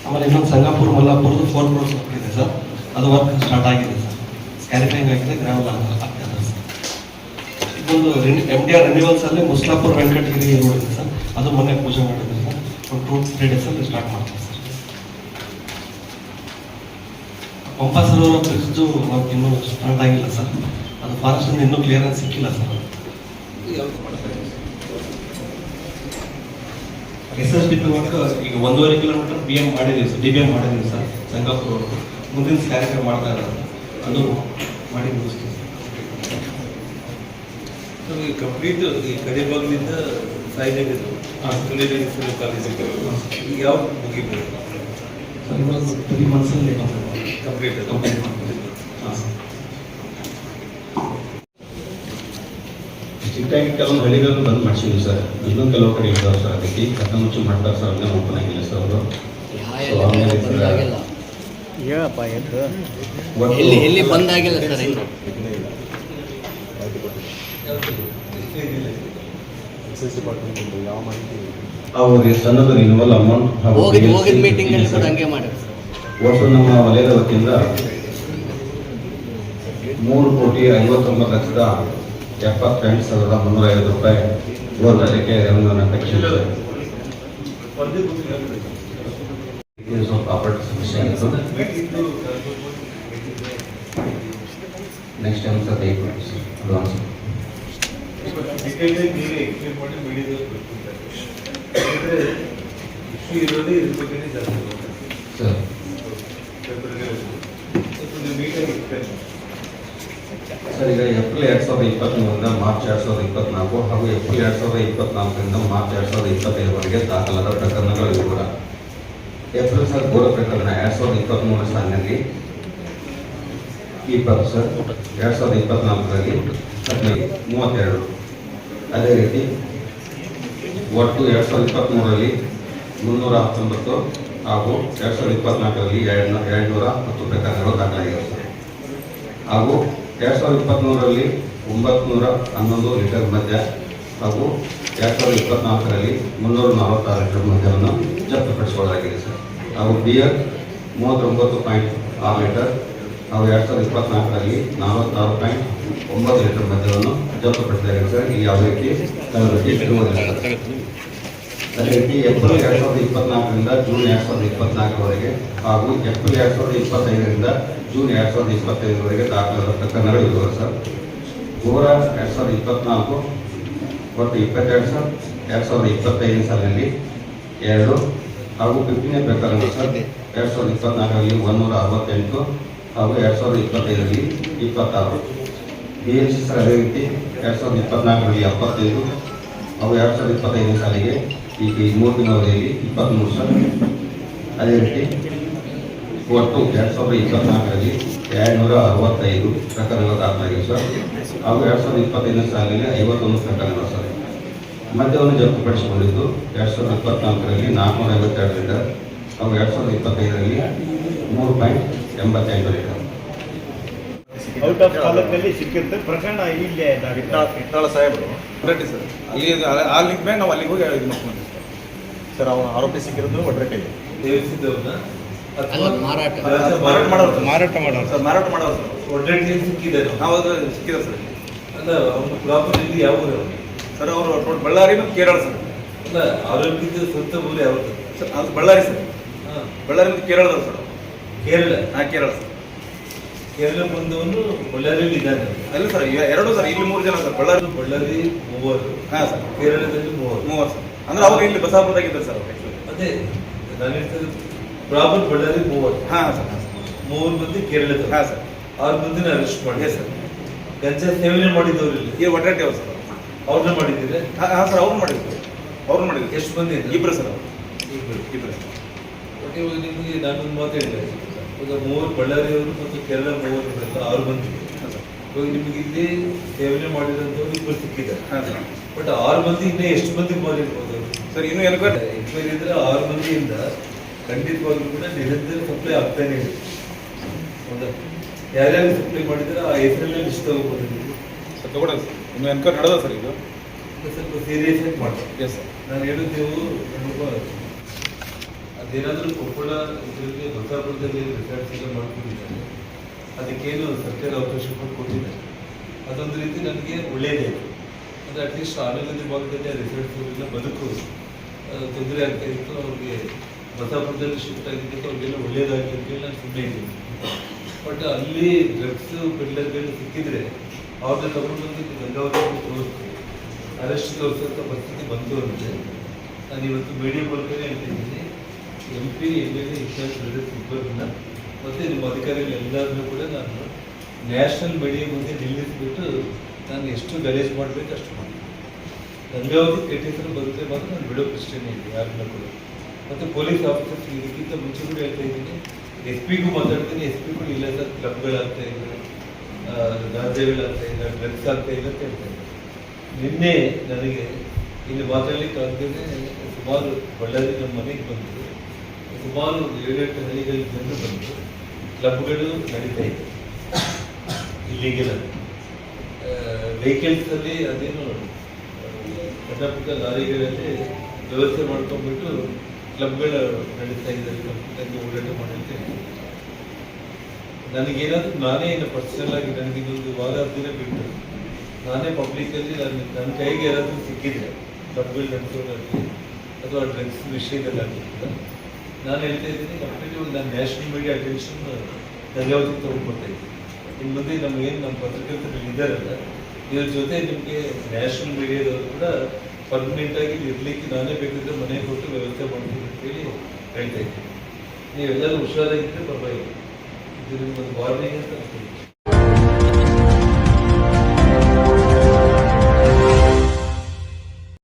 ಆಮೇಲೆ ಇನ್ನೊಂದು ಸಂಗಾಪುರ ಮಲ್ಲಾಪುರದ್ದು ಫೋರ್ ಕ್ರೋರ್ಸ್ ವರ್ಕ್ ಇದೆ ಸರ್. ಅದು ವರ್ಕ್ ಸ್ಟಾರ್ಟ್ ಆಗಿದೆ ಸರ್. ಸ್ಕ್ಯಾರಿಫೈಂಗ್ ಆಗಿದೆ ಗ್ರಾಮ ಸರ್ ಇದೊಂದು ಎಂ ಡಿ ಆರ್ ರಿನ್ಯೂವಲ್ಸ್ ಅಲ್ಲಿ ಮುಸ್ಲಾಪುರ ವೆಂಕಟಗಿರಿ ರೋಡ್ ಸರ್. ಅದು ಮೊನ್ನೆ ಪೂಜೆ ಮಾಡಿದ್ರು ಸರ್. ಒಂದು ಟೂ ತ್ರೀ ಡೇಸಲ್ಲಿ ಸ್ಟಾರ್ಟ್ ಮಾಡ್ತೀವಿ ಸರ್. ಪಂಪಾಸರವರ ಬ್ರಿಡ್ಜ್ದು ನಮ್ಗೆ ಇನ್ನೂ ಸ್ಟಾರ್ಟ್ ಆಗಿಲ್ಲ ಸರ್. ಅದು ಫಾರೆಸ್ಟ್ ಇನ್ನೂ ಕ್ಲಿಯರೆನ್ಸ್ ಸಿಕ್ಕಿಲ್ಲ sir. S S D P work ಈಗ ಒಂದೂವರೆ ಕಿಲೋಮೀಟರ್ ಬಿ ಎಂ ಮಾಡಿದ್ದೀವಿ ಸರ್. ಡಿ ಬಿ ಎಂ ಮಾಡಿದ್ದೀವಿ ಸರ್. ಸಂಗಾಪುರ ಮುಂದಿನ ಕಾರ್ಯಕ್ರಮ ಮಾಡ್ತಾ ಇದ್ದಾರೆ. ಅದು ಮಾಡಿ ಮುಗಿಸ್ತೀವಿ. ಸರ್ ನಮಗೆ ಕಂಪ್ಲೀಟ್ ಈ ಕಡೆ ಭಾಗದಿಂದ ಸಾಯಿನಗರ ಹಾಂ. ಫುಲ್ ಕಾಲೇಜಿಗೆ ಈಗ ಯಾವ್ದು ಮುಗಿಬೇಕು ಸರ್ ಇನ್ನೊಂದು ತ್ರೀ ಮಂತ್ಸಲ್ಲಿ ಕಂಪ್ಲೀಟ್ ಕಂಪ್ಲೀಟ್ ಮಾಡ್ತೀವಿ ಹಾಂ. ಚಿಕ್ಕಾಗಿ ಕೆಲವೊಂದು ಹಳ್ಳಿಗಳನ್ನು ಬಂದ್ ಮಾಡಿಸಿದ್ವಿ ಸರ್. ಇನ್ನೊಂದು ಕೆಲವು ಕಡೆ ಇದ್ದಾವೆ ಸರ್ ಅದಕ್ಕೆ. ಕಟ್ಟ ಮುಚ್ಚಿ ಮಾಡ್ತಾರೆ ಸರ್ ಅದನ್ನ ಓಪನ್ ಆಗಿಲ್ಲ ಸರ್ ಅವರು. ಹೇಳಪ್ಪ ಎಲ್ಲಿ ಎಲ್ಲಿ ಬಂದಾಗಿಲ್ಲ ಸರ್ ಇನ್ನು? ಅವ್ರಿಗೆ ಸಣ್ಣದು ರಿನ್ಯೂವಲ್ ಅಮೌಂಟ್ ಹಾಗೂ ಹೋಗಿದ್ ಮೀಟಿಂಗ್ ಅಲ್ಲಿ ಕೂಡ ಸರ್. ಹಂಗೆ ಮಾಡಿ ಒಟ್ಟು ನಮ್ಮ ವಲಯದ ವತಿಯಿಂದ ಮೂರು ಕೋಟಿ ಐವತ್ತೊಂಬತ್ತು ಲಕ್ಷದ ಎಪ್ಪತ್ತೆಂಟು ಸಾವಿರದ ಮುನ್ನೂರ ಐವತ್ತು ರೂಪಾಯಿ ಗೋರ್ಮೆಂಟ್ಗೆ ಅನುದಾನ ಕಟ್ಟಿಸಿದ್ದಾರೆ ಇದು ಸ್ವಲ್ಪ ಆಪರೇಟಿವ್ ಸಮಸ್ಯೆ ಆಗಿತ್ತು ಮೀಟಿಂಗ್ದು ನೆಕ್ಸ್ಟ್ ಟೈಮ್ ಸರ್ ದಯವಿಟ್ಟು ಡೀಟೇಲ್ ನೀವೇ ಎಕ್ಸ್ಪ್ಲೇನ್ ಮಾಡಿ ಮೀಡಿಯಾದವ್ರು ಬರ್ತಿದ್ದಾರೆ ಇಶ್ಯೂ ಇರೋದೇ ಇದ್ರ ಬಗ್ಗೆನೇ ಜಾಸ್ತಿ. ಸರ್, ಈಗ ಏಪ್ರಿಲ್ ಎರಡು ಸಾವಿರದ ಇಪ್ಪತ್ತ್ಮೂರಿಂದ ಮಾರ್ಚ್ ಎರಡು ಸಾವಿರದ ಇಪ್ಪತ್ನಾಲ್ಕು ಹಾಗೂ ಏಪ್ರಿಲ್ ಎರಡು ಸಾವಿರದ ಇಪ್ಪತ್ನಾಲ್ಕರಿಂದ ಮಾರ್ಚ್ ಎರಡು ಸಾವಿರದ ಇಪ್ಪತ್ತೈದರವರೆಗೆ ದಾಖಲಾದ ಪ್ರಕರಣಗಳ ವಿವರ ಏಪ್ರಿಲ್ ಸರ್ ಘೋರ ಪ್ರಕರಣ ಎರಡು ಸಾವಿರದ ಇಪ್ಪತ್ತ್ಮೂರರ ಸಾಲಿನಲ್ಲಿ ಇಪ್ಪತ್ತು ಸರ್, ಎರಡು ಸಾವಿರದ ಇಪ್ಪತ್ನಾಲ್ಕರಲ್ಲಿ ಹದಿನೈದು, ಮೂವತ್ತೆರಡು ಅದೇ ರೀತಿ ಒಟ್ಟು ಎರಡು ಸಾವಿರದ ಇಪ್ಪತ್ತ್ಮೂರರಲ್ಲಿ ಮುನ್ನೂರ ಹತ್ತೊಂಬತ್ತು ಹಾಗೂ ಎರಡು ಸಾವಿರದ ಇಪ್ಪತ್ನಾಲ್ಕರಲ್ಲಿ ಎರಡು ಎರಡುನೂರ ಹತ್ತು ಪ್ರಕರಣಗಳು ದಾಖಲಾಗಿವೆ. ಹಾಗೂ ಎರಡು ಸಾವಿರದ ಇಪ್ಪತ್ತ್ಮೂರರಲ್ಲಿ ಒಂಬತ್ತು ಹನ್ನೊಂದು ಲೀಟರ್ ಮದ್ಯ ಹಾಗೂ ಎರಡು ಸಾವಿರದ ಇಪ್ಪತ್ನಾಲ್ಕರಲ್ಲಿ ಮುನ್ನೂರ ನಲವತ್ತಾರು ಲೀಟರ್ ಮದ್ಯವನ್ನು ಜಪ್ತಪಡಿಸಿಕೊಳ್ಳಲಾಗಿದೆ ಸರ್. ಹಾಗೂ ಬಿಯರ್ ಮೂವತ್ತೊಂಬತ್ತು ಪಾಯಿಂಟ್ ಆರು ಲೀಟರ್ ಹಾಗೂ ಎರಡು ಸಾವಿರದ ಇಪ್ಪತ್ನಾಲ್ಕರಲ್ಲಿ ನಲವತ್ತಾರು ಪಾಯಿಂಟ್ ಒಂಬತ್ತು ಲೀಟರ್ ಮದ್ಯವನ್ನು ಸರ್ ಈ ಯಾವುದೇ ರೀತಿ ಸರ್ ಅದೇ ರೀತಿ ಏಪ್ರಿಲ್ ಎರಡು ಸಾವಿರದ ಇಪ್ಪತ್ನಾಲ್ಕರಿಂದ ಜೂನ್ ಎರಡು ಸಾವಿರದ ಇಪ್ಪತ್ನಾಲ್ಕರವರೆಗೆ ಹಾಗೂ ಏಪ್ರಿಲ್ ಎರಡು ಸಾವಿರದ ಇಪ್ಪತ್ತೈದರಿಂದ ಜೂನ್ ಎರಡು ಸಾವಿರದ ಇಪ್ಪತ್ತೈದರವರೆಗೆ ದಾಖಲಾದ ಇರುವ ಸರ್. ಗೋರ ಎರಡು ಸಾವಿರದ ಇಪ್ಪತ್ನಾಲ್ಕು ಒಟ್ಟು ಇಪ್ಪತ್ತೆರಡು ಸರ್. ಎರಡು ಸಾವಿರದ ಇಪ್ಪತ್ತೈದನೇ ಸಾಲಿನಲ್ಲಿ ಎರಡು ಹಾಗೂ ಫಿಫ್ಟಿನೇ ಪ್ರಕರಣಗಳು ಸರ್ ಎರಡು ಸಾವಿರದ ಇಪ್ಪತ್ನಾಲ್ಕರಲ್ಲಿ ನೂರ ಅರವತ್ತೆಂಟು ಹಾಗೂ ಎರಡು ಸಾವಿರದ ಇಪ್ಪತ್ತೈದರಲ್ಲಿ ಇಪ್ಪತ್ತಾರು. ಬಿ ಎಸ್ ಸಿ ಸರ್ ಅದೇ ರೀತಿ ಎರಡು ಸಾವಿರದ ಇಪ್ಪತ್ನಾಲ್ಕರಲ್ಲಿ ಎಪ್ಪತ್ತೈದು ಹಾಗೂ ಎರಡು ಸಾವಿರದ ಇಪ್ಪತ್ತೈದನೇ ಸಾಲಿಗೆ ಈಗ ಈ ಮೂರು ತಿಂಗಳಲ್ಲಿ ಇಪ್ಪತ್ತ್ಮೂರು ಸರ್ ಅದೇ ರೀತಿ ಒಟ್ಟು ಎರಡು ಸಾವಿರದ ಇಪ್ಪತ್ನಾಲ್ಕರಲ್ಲಿ ಎರಡುನೂರ ಅರವತ್ತೈದು ಪ್ರಕರಣಗಳು ದಾಖಲಾಗಿವೆ ಸರ್. ಹಾಗೂ ಎರಡು ಸಾವಿರದ ಇಪ್ಪತ್ತೈದನೇ ಸಾಲಿಗೆ ಐವತ್ತೊಂದು ಪ್ರಕರಣಗಳು ಸರ್. ಮದ್ಯವನ್ನು ಜಪ್ತುಪಡಿಸಿಕೊಂಡಿದ್ದು ಎರಡು ಸಾವಿರದ ಇಪ್ಪತ್ನಾಲ್ಕರಲ್ಲಿ ನಾಲ್ಕುನೂರ ಐವತ್ತೆರಡರಿಂದ ಹಾಗೂ ಎರಡು ಸಾವಿರದ ಇಪ್ಪತ್ತೈದರಲ್ಲಿ ಮೂರು ಪಾಯಿಂಟ್ ಎಂಬತ್ತೆಂಟು ಲೀಟರ್ ಔಟ್ ಆಫ್ ತಾಲೂಕಲ್ಲಿ ಸಿಕ್ಕಿರ್ತದೆ ಪ್ರಕರಣ ಇಲ್ಲೇ ಇಟ್ಟಾಳ ಸಾಹೇಬರು. ಒಡ್ರಟ್ಟಿ ಸರ್. ಅಲ್ಲಿ ಆ ಲಿಂಕ್ ಮೇಲೆ ನಾವು ಅಲ್ಲಿಗೆ ಹೋಗಿ ಇದು ಮಾಡ್ಕೊಂಡ್ವಿ ಸರ್ ಅವನು ಆರೋಪಿ ಸಿಕ್ಕಿರೋದು ಒಡ್ರಟ್ಟಿಗೆ ಮಾರಾಟ. ಮಾಡೋರು. ಮಾರಾಟ ಮಾಡೋರು. ಸರ್ ಮಾರಾಟ ಮಾಡೋರು. ಸರ್ ಸಿಕ್ಕಿದೆ ನಾವು ಅದು ಸಿಕ್ಕಿದೆ ಸರ್. ಅಲ್ಲ ಅವ್ನು ಪ್ರಾಪರ್ ಇಲ್ಲಿ ಯಾವ ಸರ್ ಅವರು ಬಳ್ಳಾರಿ ಮತ್ತು ಕೇರಳ ಸರ್. ಅಲ್ಲ ಆರೋಗ್ಯದ ಸ್ವಂತ ಊರು ಯಾವುದು? ಸರ್ ಅದು ಬಳ್ಳಾರಿ ಸರ್. ಹಾ. ಬಳ್ಳಾರಿ ಮತ್ತು ಕೇರಳದವ್ರು ಸರ್. ಕೇರಳ. ಹಾಂ ಕೇರಳ ಸರ್. ಕೇರಳ ಬಂದವನು ಬಳ್ಳಾರಿಯಲ್ಲಿ ಇದ್ದಾನೆ ಅಲ್ಲ ಸರ್ ಈಗ ಎರಡು ಸರ್ ಇಲ್ಲಿ ಮೂರು ಜನ ಸರ್ ಬಳ್ಳಾರಿ ಬಳ್ಳಾರಿ ಮೂವರು. ಹಾಂ ಸರ್. ಕೇರಳದಲ್ಲಿ ಮೂವರು. ಮೂವರು ಸರ್. ಅಂದ್ರೆ ಅವರು ಇಲ್ಲಿ ಬಸಾಪುರದಾಗಿದ್ದಾರೆ ಸರ್ ಅವ್ರು ಅದೇ ನಾನು ಹೇಳ್ತದೆ ಪ್ರಾಪರ್ ಬಳ್ಳಾರಿ ಮೂವರು. ಹಾಂ ಸರ್ ಮೂವರು ಮಂದಿ ಕೇರಳದ ಹಾಂ ಸರ್. ಅವ್ರ ಮಂದಿನ ಅರೆಸ್ಟ್ ಮಾಡಿ ಸರ್. ಗಂಜಾ ಸೇವನೆ ಮಾಡಿದವರು ಇಲ್ಲಿ. ಈ ವಟಾಟೆ ಅವ್ರು ಸರ್. ಅವ್ರನ್ನ ಮಾಡಿದ್ದೀರಿ? ಹಾಂ ಸರ್ ಅವ್ರು ಮಾಡಿದ್ರು ಅವ್ರು ಮಾಡಿದ್ರು ಎಷ್ಟು ಮಂದಿ ಇದ್ದಾರೆ? ಇಬ್ಬರು ಸರ್ ಅವರು. ಇಬ್ರು. ಇಬ್ಬರು ಓಕೆ ನಿಮಗೆ ನಾನೊಂದು ಮಾತು ಹೇಳಿದೆ. ಇವಾಗ ಮೂವರು ಬಳ್ಳಾರಿಯವರು ಮತ್ತು ಕೇರಳ ಮೂವರು ಇವರೆಲ್ಲ ಆರು ಮಂದಿ. ಇವಾಗ ನಿಮಗೆ ಇಲ್ಲಿ ಸೇವನೆ ಮಾಡಿದಂಥವ್ರು ಇಬ್ಬರು ಸಿಕ್ಕಿದ್ದಾರೆ. ಬಟ್ ಆರು ಮಂದಿ ಇನ್ನೂ ಎಷ್ಟು ಮಂದಿ ಮಾಡಿರ್ಬೋದು ಸರ್ ಇನ್ನೂ ಎನ್ಕ್ವೈರಿ ಎಂಕ್ವೈರಿ ಇದ್ರೆ ಆರು ಮಂದಿಯಿಂದ ಖಂಡಿತವಾಗ್ಲೂ ಕೂಡ ನಿರಂತರ ಸಪ್ಲೈ ಆಗ್ತಾನೆ ಇದೆ. ಹೌದಾ? ಯಾರ್ಯಾರು ಸಪ್ಲೈ ಮಾಡಿದ್ರೆ ಆ ಹೆಸರಲ್ಲೇ ಲಿಸ್ಟ್ ತಗೋಬೋದು ನೀವು. ಸರ್ ತಗೊಳ್ಳೋದು ಸರ್. ಇನ್ನೂ ಎನ್ಕ್ವೈರಿ ನಡೆದ ಸರ್ ಇದು? ಸ್ವಲ್ಪ ಸೀರಿಯಸ್ ಆಗಿ ಮಾಡಿ ಎಸ್ ಸರ್ ನಾನು ಹೇಳೋದು ನೀವು ನಮ್ಮ ಅದೇನಾದರೂ ಕೊಪ್ಪಳ ಇದರಲ್ಲಿ ಹೊಸಪುರದಲ್ಲಿ ರಿಸರ್ಚ್ ಎಲ್ಲ ಮಾಡ್ಕೊಂಡಿದ್ದಾರೆ. ಅದಕ್ಕೇನು ಸರ್ಕಾರ ಅವಕಾಶ ಕೊಟ್ಟಿದ್ದಾರೆ ಅದೊಂದು ರೀತಿ ನನಗೆ ಒಳ್ಳೆಯದೇ ಅಂದರೆ ಅಟ್ಲೀಸ್ಟ್ ಆನಗಂದಿ ಭಾಗದಲ್ಲಿ ಆ ರಿಸರ್ಚ್ ಎಲ್ಲ ಬದುಕು ತೊಂದರೆ ಆಗ್ತಾ ಇತ್ತು, ಅವ್ರಿಗೆ ಹೊಸಪುರದಲ್ಲಿ ಶಿಫ್ಟ್ ಆಗಿದ್ದಕ್ಕೆ ಅವ್ರಿಗೆಲ್ಲ ಒಳ್ಳೇದಾಗಲಿ ಅಂತೇಳಿ ನಾನು ಸುಮ್ಮನೆ ಇದ್ದೀನಿ. ಬಟ್ ಅಲ್ಲಿ ಡ್ರಗ್ಸ್ ಪೆಡ್ಲರ್ಗಳು ಸಿಕ್ಕಿದ್ರೆ ಅವ್ರನ್ನ ತಗೊಂಡು ಗಂಗಾವತಿ ತೋರಿಸ್ತೀವಿ ಅರೆಸ್ಟ್ ತೋರಿಸೋಂಥ ಪರಿಸ್ಥಿತಿ ಬಂತು ಅಂದರೆ ನಾನು ಇವತ್ತು ಮೀಡಿಯಾ ಮೂಲಕವೇ ಹೇಳ್ತಿದ್ದೀನಿ M P M L A brothers ಇಬ್ಬರನ್ನ ಮತ್ತು ನಿಮ್ಮ ಅಧಿಕಾರಿಗಳು ಎಲ್ಲರನ್ನೂ ಕೂಡ ನಾನು ನ್ಯಾಷನಲ್ ಮೀಡಿಯಾ ಮುಂದೆ ನಿಲ್ಲಿಸಿಬಿಟ್ಟು ನಾನು ಎಷ್ಟು ಗಲೇಜ್ ಮಾಡಬೇಕು ಅಷ್ಟು ಮಾಡ್ತೀನಿ. ಗಂಗಾವತಿ ಕೆಟ್ಟಿದ್ರು ಬಂದರೆ ಬರುತ್ತೆ ಮಾತ್ರ ನಾನು ಬಿಡೋ ಪ್ರಶ್ನೆ ಇದೆ ಯಾರನ್ನ ಕೂಡ. ಮತ್ತು ಪೊಲೀಸ್ ಆಫೀಸರ್ಸ್ ಇದಕ್ಕಿಂತ ಮುಂಚೆ ಕೂಡ ಹೇಳ್ತಾ ಇದ್ದೀನಿ ಎಸ್ ಪಿಗೂ ಮಾತಾಡ್ತೀನಿ ಎಸ್ ಪಿಗೂ ಇಲ್ಲ ಸರ್, ಕ್ಲಬ್ಗಳಾಗ್ತಾ ಇಲ್ಲ ಗಾಂಜಾಗಳಾಗ್ತಾ ಇಲ್ಲ ಡ್ರಗ್ಸ್ ಆಗ್ತಾ ಇಲ್ಲ ಅಂತ ಹೇಳ್ತಾ ನಿನ್ನೆ ನನಗೆ ಇಲ್ಲಿ ಮಾತಾಡಲಿಕ್ಕೆ ಆಗದೇ ಸುಮಾರು ಬಳ್ಳಾರಿ ನಮ್ಮ ಮನೆಗೆ ಬಂದು ಸುಮಾರು ಏಳೆಂಟು ಹಳ್ಳಿಗಳ ಜನರು ಬಂದು ಕ್ಲಬ್ಗಳು ನಡೀತಾ ಇದೆ. ಇಲ್ಲಿಗೆಲ್ಲ ವೆಹಿಕಲ್ಸಲ್ಲಿ ಅದೇನು ಸಣ್ಣ ಪುಟ್ಟ ಲಾರಿಗಳಲ್ಲಿ ವ್ಯವಸ್ಥೆ ಮಾಡ್ಕೊಂಡ್ಬಿಟ್ಟು ಕ್ಲಬ್ಗಳು ನಡೀತಾ ಇದ್ದಾರೆ ಕ್ಲಬ್ಗಳಲ್ಲಿ ಓಡಾಟ ಮಾಡಿದ್ದೆ ನನಗೇನಾದರೂ ನಾನೇ ಏನು ಪರ್ಸನಲ್ ಆಗಿ ನನಗೆ ಇನ್ನೊಂದು ವಾರ ದಿನ ಬಿಟ್ಟು ನಾನೇ ಪಬ್ಲಿಕಲ್ಲಿ ನನ್ನ ನನ್ನ ಕೈಗೆ ಏನಾದರೂ ಸಿಕ್ಕಿದ್ರೆ ಕ್ಲಬ್ಗಳು ನಡೆಸೋದಾಗಲಿ, ಅಥವಾ ಡ್ರಗ್ಸ್ ವಿಷಯದಲ್ಲಿ ಕೂಡ ನಾನು ಹೇಳ್ತಾ ಇದ್ದೀನಿ ಕಂಪ್ಲೀಟ್ಲಿ ಒಂದು ನಾನು ನ್ಯಾಷನಲ್ ಮೀಡಿಯಾ ಅಟೆನ್ಷನ್ ಗಂಗಾವತಿ ತೊಗೊಂಡ್ಕೊಡ್ತಾ ಇದ್ದೀನಿ. ಇನ್ನು ಮುಂದೆ ನಮ್ಮ ಏನು ನಮ್ಮ ಪತ್ರಕರ್ತರು ಇದ್ದಾರಲ್ಲ ಇದ್ರ ಜೊತೆ ನಿಮಗೆ ನ್ಯಾಷನಲ್ ಮೀಡಿಯಾದವರು ಕೂಡ ಪರ್ಮನೆಂಟಾಗಿ ಇರಲಿಕ್ಕೆ ನಾನೇ ಬೇಕಿದ್ರೆ ಮನೆ ಕೊಟ್ಟು ವ್ಯವಸ್ಥೆ ಮಾಡ್ತೀನಿ ಅಂತೇಳಿ ಹೇಳ್ತಾ ಇದ್ದೀನಿ. ನೀವೆಲ್ಲರೂ ಹುಷಾರಾಗಿದ್ದರೆ ಪರವಾಗಿಲ್ಲ. ಇದು ನಿಮ್ಗೊಂದು ವಾರ್ನಿಂಗ್ ಅಂತ ಅನ್ಸುತ್ತೆ